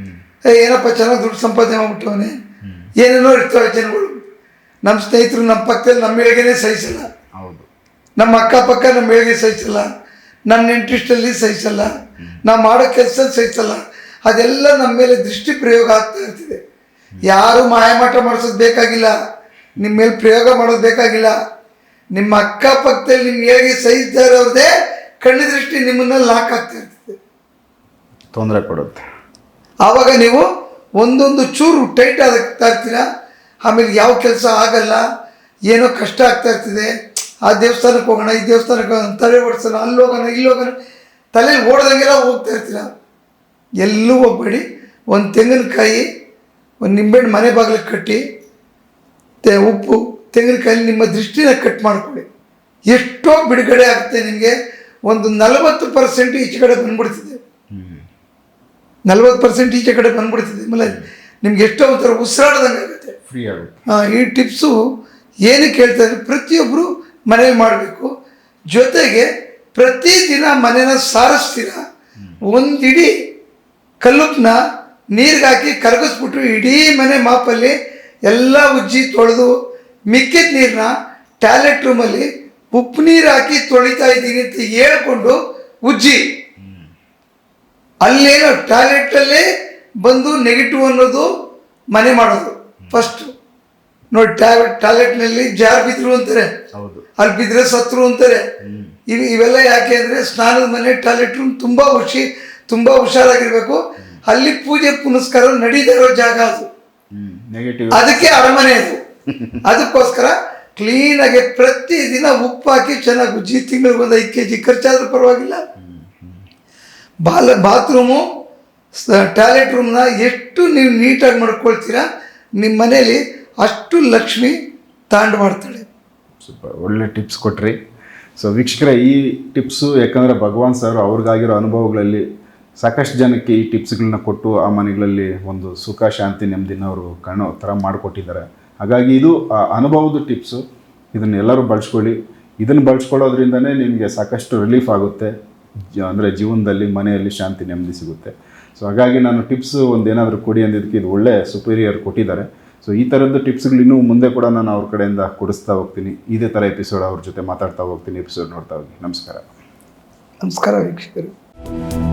ಏನಪ್ಪ ಚೆನ್ನಾಗಿ ದುಡ್ಡು ಸಂಪಾದನೆ ಮಾಡ್ಬಿಟ್ಟವನೆ. ಏನೇನೋ ಇರ್ತವೆ ಜನಗಳು. ನಮ್ಮ ಸ್ನೇಹಿತರು ನಮ್ಮ ಪಕ್ಕದಲ್ಲಿ ನಮ್ಮ ಏಳಿಗೆನೇ ಸಹಿಸಲ್ಲ. ಹೌದು. ನಮ್ಮ ಅಕ್ಕಪಕ್ಕ ನಮ್ಮ ಏಳಿಗೆ ಸಹಿಸಲ್ಲ. ನನ್ನ ಇಂಟ್ರೆಸ್ಟಲ್ಲಿ ಸಹಿಸಲ್ಲ. ನಾವು ಮಾಡೋ ಕೆಲಸ ಸಹಿಸಲ್ಲ. ಅದೆಲ್ಲ ನಮ್ಮ ಮೇಲೆ ದೃಷ್ಟಿ ಪ್ರಯೋಗ ಆಗ್ತಾ ಇರ್ತಿದೆ. ಯಾರು ಮಾಯಮಾಟ ಮಾಡಿಸೋದು ಬೇಕಾಗಿಲ್ಲ. ನಿಮ್ಮ ಮೇಲೆ ಪ್ರಯೋಗ ಮಾಡೋದು ಬೇಕಾಗಿಲ್ಲ. ನಿಮ್ಮ ಅಕ್ಕಪಕ್ಕದಲ್ಲಿ ನಿಮ್ಗೆ ಹೇಗೆ ಸಹಿಸ್ತಾ ಇರೋದೇ ಕಣ್ಣು ದೃಷ್ಟಿ ನಿಮ್ಮನ್ನ ಲಾಕ್ ಆಗ್ತಾ ಇರ್ತದೆ ತೊಂದರೆ ಕೊಡುತ್ತೆ. ಆವಾಗ ನೀವು ಒಂದೊಂದು ಚೂರು ಟೈಟ್ ಆಗ್ತಾ ಇರ್ತೀರಾ ಆಮೇಲೆ ಯಾವ ಕೆಲಸ ಆಗಲ್ಲ ಏನೋ ಕಷ್ಟ ಆಗ್ತಾ ಇರ್ತದೆ ಆ ದೇವಸ್ಥಾನಕ್ಕೆ ಹೋಗೋಣ ಈ ದೇವಸ್ಥಾನಕ್ಕೆ ಹೋಗೋಣ ತಲೆ ಓಡಿಸೋಣ ಅಲ್ಲಿ ಹೋಗೋಣ ಇಲ್ಲಿ ಹೋಗೋಣ ತಲೆ ಓಡ್ದಂಗೆಲ್ಲ ಹೋಗ್ತಾ ಇರ್ತೀರ. ಎಲ್ಲೂ ಹೋಗ್ಬೇಡಿ. ಒಂದು ತೆಂಗಿನಕಾಯಿ ಒಂದು ನಿಂಬೆಹಣ್ಣು ಮನೆ ಬಾಗಿಲಿಗೆ ಕಟ್ಟಿ ತೆ ಉಪ್ಪು ತೆಂಗಿನಕಾಯಿ ನಿಮ್ಮ ದೃಷ್ಟಿನ ಕಟ್ ಮಾಡಿಕೊಳ್ಳಿ. ಎಷ್ಟೋ ಬಿಡುಗಡೆ ಆಗುತ್ತೆ ನಿಮಗೆ ಒಂದು ನಲವತ್ತು ಪರ್ಸೆಂಟ್ ಈಚೆ ಕಡೆ ಬಂದ್ಬಿಡ್ತಿದೆ. ನಲವತ್ತು ಪರ್ಸೆಂಟ್ ಈಚೆ ಕಡೆ ಬಂದ್ಬಿಡ್ತಿದೆ. ಆಮೇಲೆ ನಿಮ್ಗೆ ಎಷ್ಟೋ ಒಂಥರ ಉಸಿರಾಡ್ದಂಗೆ ಆಗುತ್ತೆ. ಫ್ರೀ ಆಗುತ್ತೆ. ಆ, ಈ ಟಿಪ್ಸು ಏನಕ್ಕೆ ಹೇಳ್ತಾ ಇದ್ದಾರೆ ಪ್ರತಿಯೊಬ್ಬರು ಮನೇಲಿ ಮಾಡಬೇಕು. ಜೊತೆಗೆ ಪ್ರತಿದಿನ ಮನೇನ ಸಾರಿಸ್ತೀರ. ಒಂದಿಡೀ ಕಲ್ಲುಪ್ನ ನೀರಿಗೆ ಹಾಕಿ ಕರಗಿಸ್ಬಿಟ್ಟು ಇಡೀ ಮನೆ ಮಾಪಲ್ಲಿ ಎಲ್ಲ ಉಜ್ಜಿ ತೊಳೆದು ಮಿಕ್ಕಿದ ನೀರನ್ನ ಟ್ಯಾಲೆಟ್ ರೂಮಲ್ಲಿ ಉಪ್ಪು ನೀರು ಹಾಕಿ ತೊಳಿತಾ ಇದ್ದೀನಿ ಅಂತ ಹೇಳ್ಕೊಂಡು ಉಜ್ಜಿ. ಅಲ್ಲೇನೋ ಟಾಯ್ಲೆಟಲ್ಲೇ ಬಂದು ನೆಗೆಟಿವ್ ಅನ್ನೋದು ಮನೆ ಮಾಡೋದು. ಫಸ್ಟು ನೋಡಿ ಟ್ಯಾಬ್ಲೆಟ್ ಟಾಯ್ಲೆಟ್ನಲ್ಲಿ ಜಾರ್ ಬಿದ್ರು ಅಂತಾರೆ. ಅಲ್ಲಿ ಬಿದ್ದರೆ ಸತ್ರು ಅಂತಾರೆ. ಇವು ಇವೆಲ್ಲ ಯಾಕೆ ಅಂದರೆ ಸ್ನಾನದ ಮನೆ ಟಾಯ್ಲೆಟ್ ರೂಮ್ ತುಂಬ ಹುಷಿ ತುಂಬ ಹುಷಾರಾಗಿರ್ಬೇಕು. ಅಲ್ಲಿ ಪೂಜೆ ಪುನಸ್ಕಾರ ನಡೀತಾ ಇರೋ ಜಾಗ ಅದು. ಅದಕ್ಕೆ ಅರಮನೆ ಅದು. ಅದಕ್ಕೋಸ್ಕರ ಕ್ಲೀನಾಗಿ ಪ್ರತಿದಿನ ಉಪ್ಪು ಹಾಕಿ ಚೆನ್ನಾಗಿ ಉಜ್ಜಿ ತಿಂಗಳಿಗೆ ಒಂದು ಐದು ಕೆ ಜಿ ಖರ್ಚಾದ್ರೂ ಪರವಾಗಿಲ್ಲ. ಬಾಲ ಬಾತ್ರೂಮು ಟಾಯ್ಲೆಟ್ ರೂಮ್ನ ಎಷ್ಟು ನೀವು ನೀಟಾಗಿ ಮಾಡ್ಕೊಳ್ತೀರಾ ನಿಮ್ಮ ಮನೇಲಿ ಅಷ್ಟು ಲಕ್ಷ್ಮಿ ತಾಂಡ್ ಮಾಡ್ತಾಳೆ. ಒಳ್ಳೆ ಟಿಪ್ಸ್ ಕೊಟ್ರಿ. ಸೊ ವೀಕ್ಷಕರ, ಈ ಟಿಪ್ಸು ಯಾಕಂದರೆ ಭಗವಾನ್ ಸರ್ ಅವ್ರಿಗಾಗಿರೋ ಅನುಭವಗಳಲ್ಲಿ ಸಾಕಷ್ಟು ಜನಕ್ಕೆ ಈ ಟಿಪ್ಸ್ಗಳನ್ನ ಕೊಟ್ಟು ಆ ಮನೆಗಳಲ್ಲಿ ಒಂದು ಸುಖ, ಶಾಂತಿ, ನೆಮ್ಮದಿನ ಅವರು ಕಾಣೋ ಥರ ಮಾಡಿಕೊಟ್ಟಿದ್ದಾರೆ. ಹಾಗಾಗಿ ಇದು ಅನುಭವದ ಟಿಪ್ಸು. ಇದನ್ನು ಎಲ್ಲರೂ ಬಳಸ್ಕೊಳ್ಳಿ. ಇದನ್ನು ಬಳಸ್ಕೊಳ್ಳೋದ್ರಿಂದನೇ ನಿಮಗೆ ಸಾಕಷ್ಟು ರಿಲೀಫ್ ಆಗುತ್ತೆ. ಜ, ಅಂದರೆ ಜೀವನದಲ್ಲಿ, ಮನೆಯಲ್ಲಿ ಶಾಂತಿ, ನೆಮ್ಮದಿ ಸಿಗುತ್ತೆ. ಸೊ ಹಾಗಾಗಿ ನಾನು ಟಿಪ್ಸ್ ಒಂದು ಏನಾದರೂ ಕೊಡಿ ಅಂದಿದ್ದಕ್ಕೆ ಇದು ಒಳ್ಳೆ ಸುಪೀರಿಯರ್ ಕೊಟ್ಟಿದ್ದಾರೆ. ಸೊ ಈ ಥರದ್ದು ಟಿಪ್ಸ್ಗಳು ಇನ್ನೂ ಮುಂದೆ ಕೂಡ ನಾನು ಅವ್ರ ಕಡೆಯಿಂದ ಕೊಡಿಸ್ತಾ ಹೋಗ್ತೀನಿ. ಇದೇ ಥರ ಎಪಿಸೋಡ್ ಅವ್ರ ಜೊತೆ ಮಾತಾಡ್ತಾ ಹೋಗ್ತೀನಿ ಎಪಿಸೋಡ್ ನೋಡ್ತಾ ಹೋಗಿ. ನಮಸ್ಕಾರ. ನಮಸ್ಕಾರ ವೀಕ್ಷಕರು.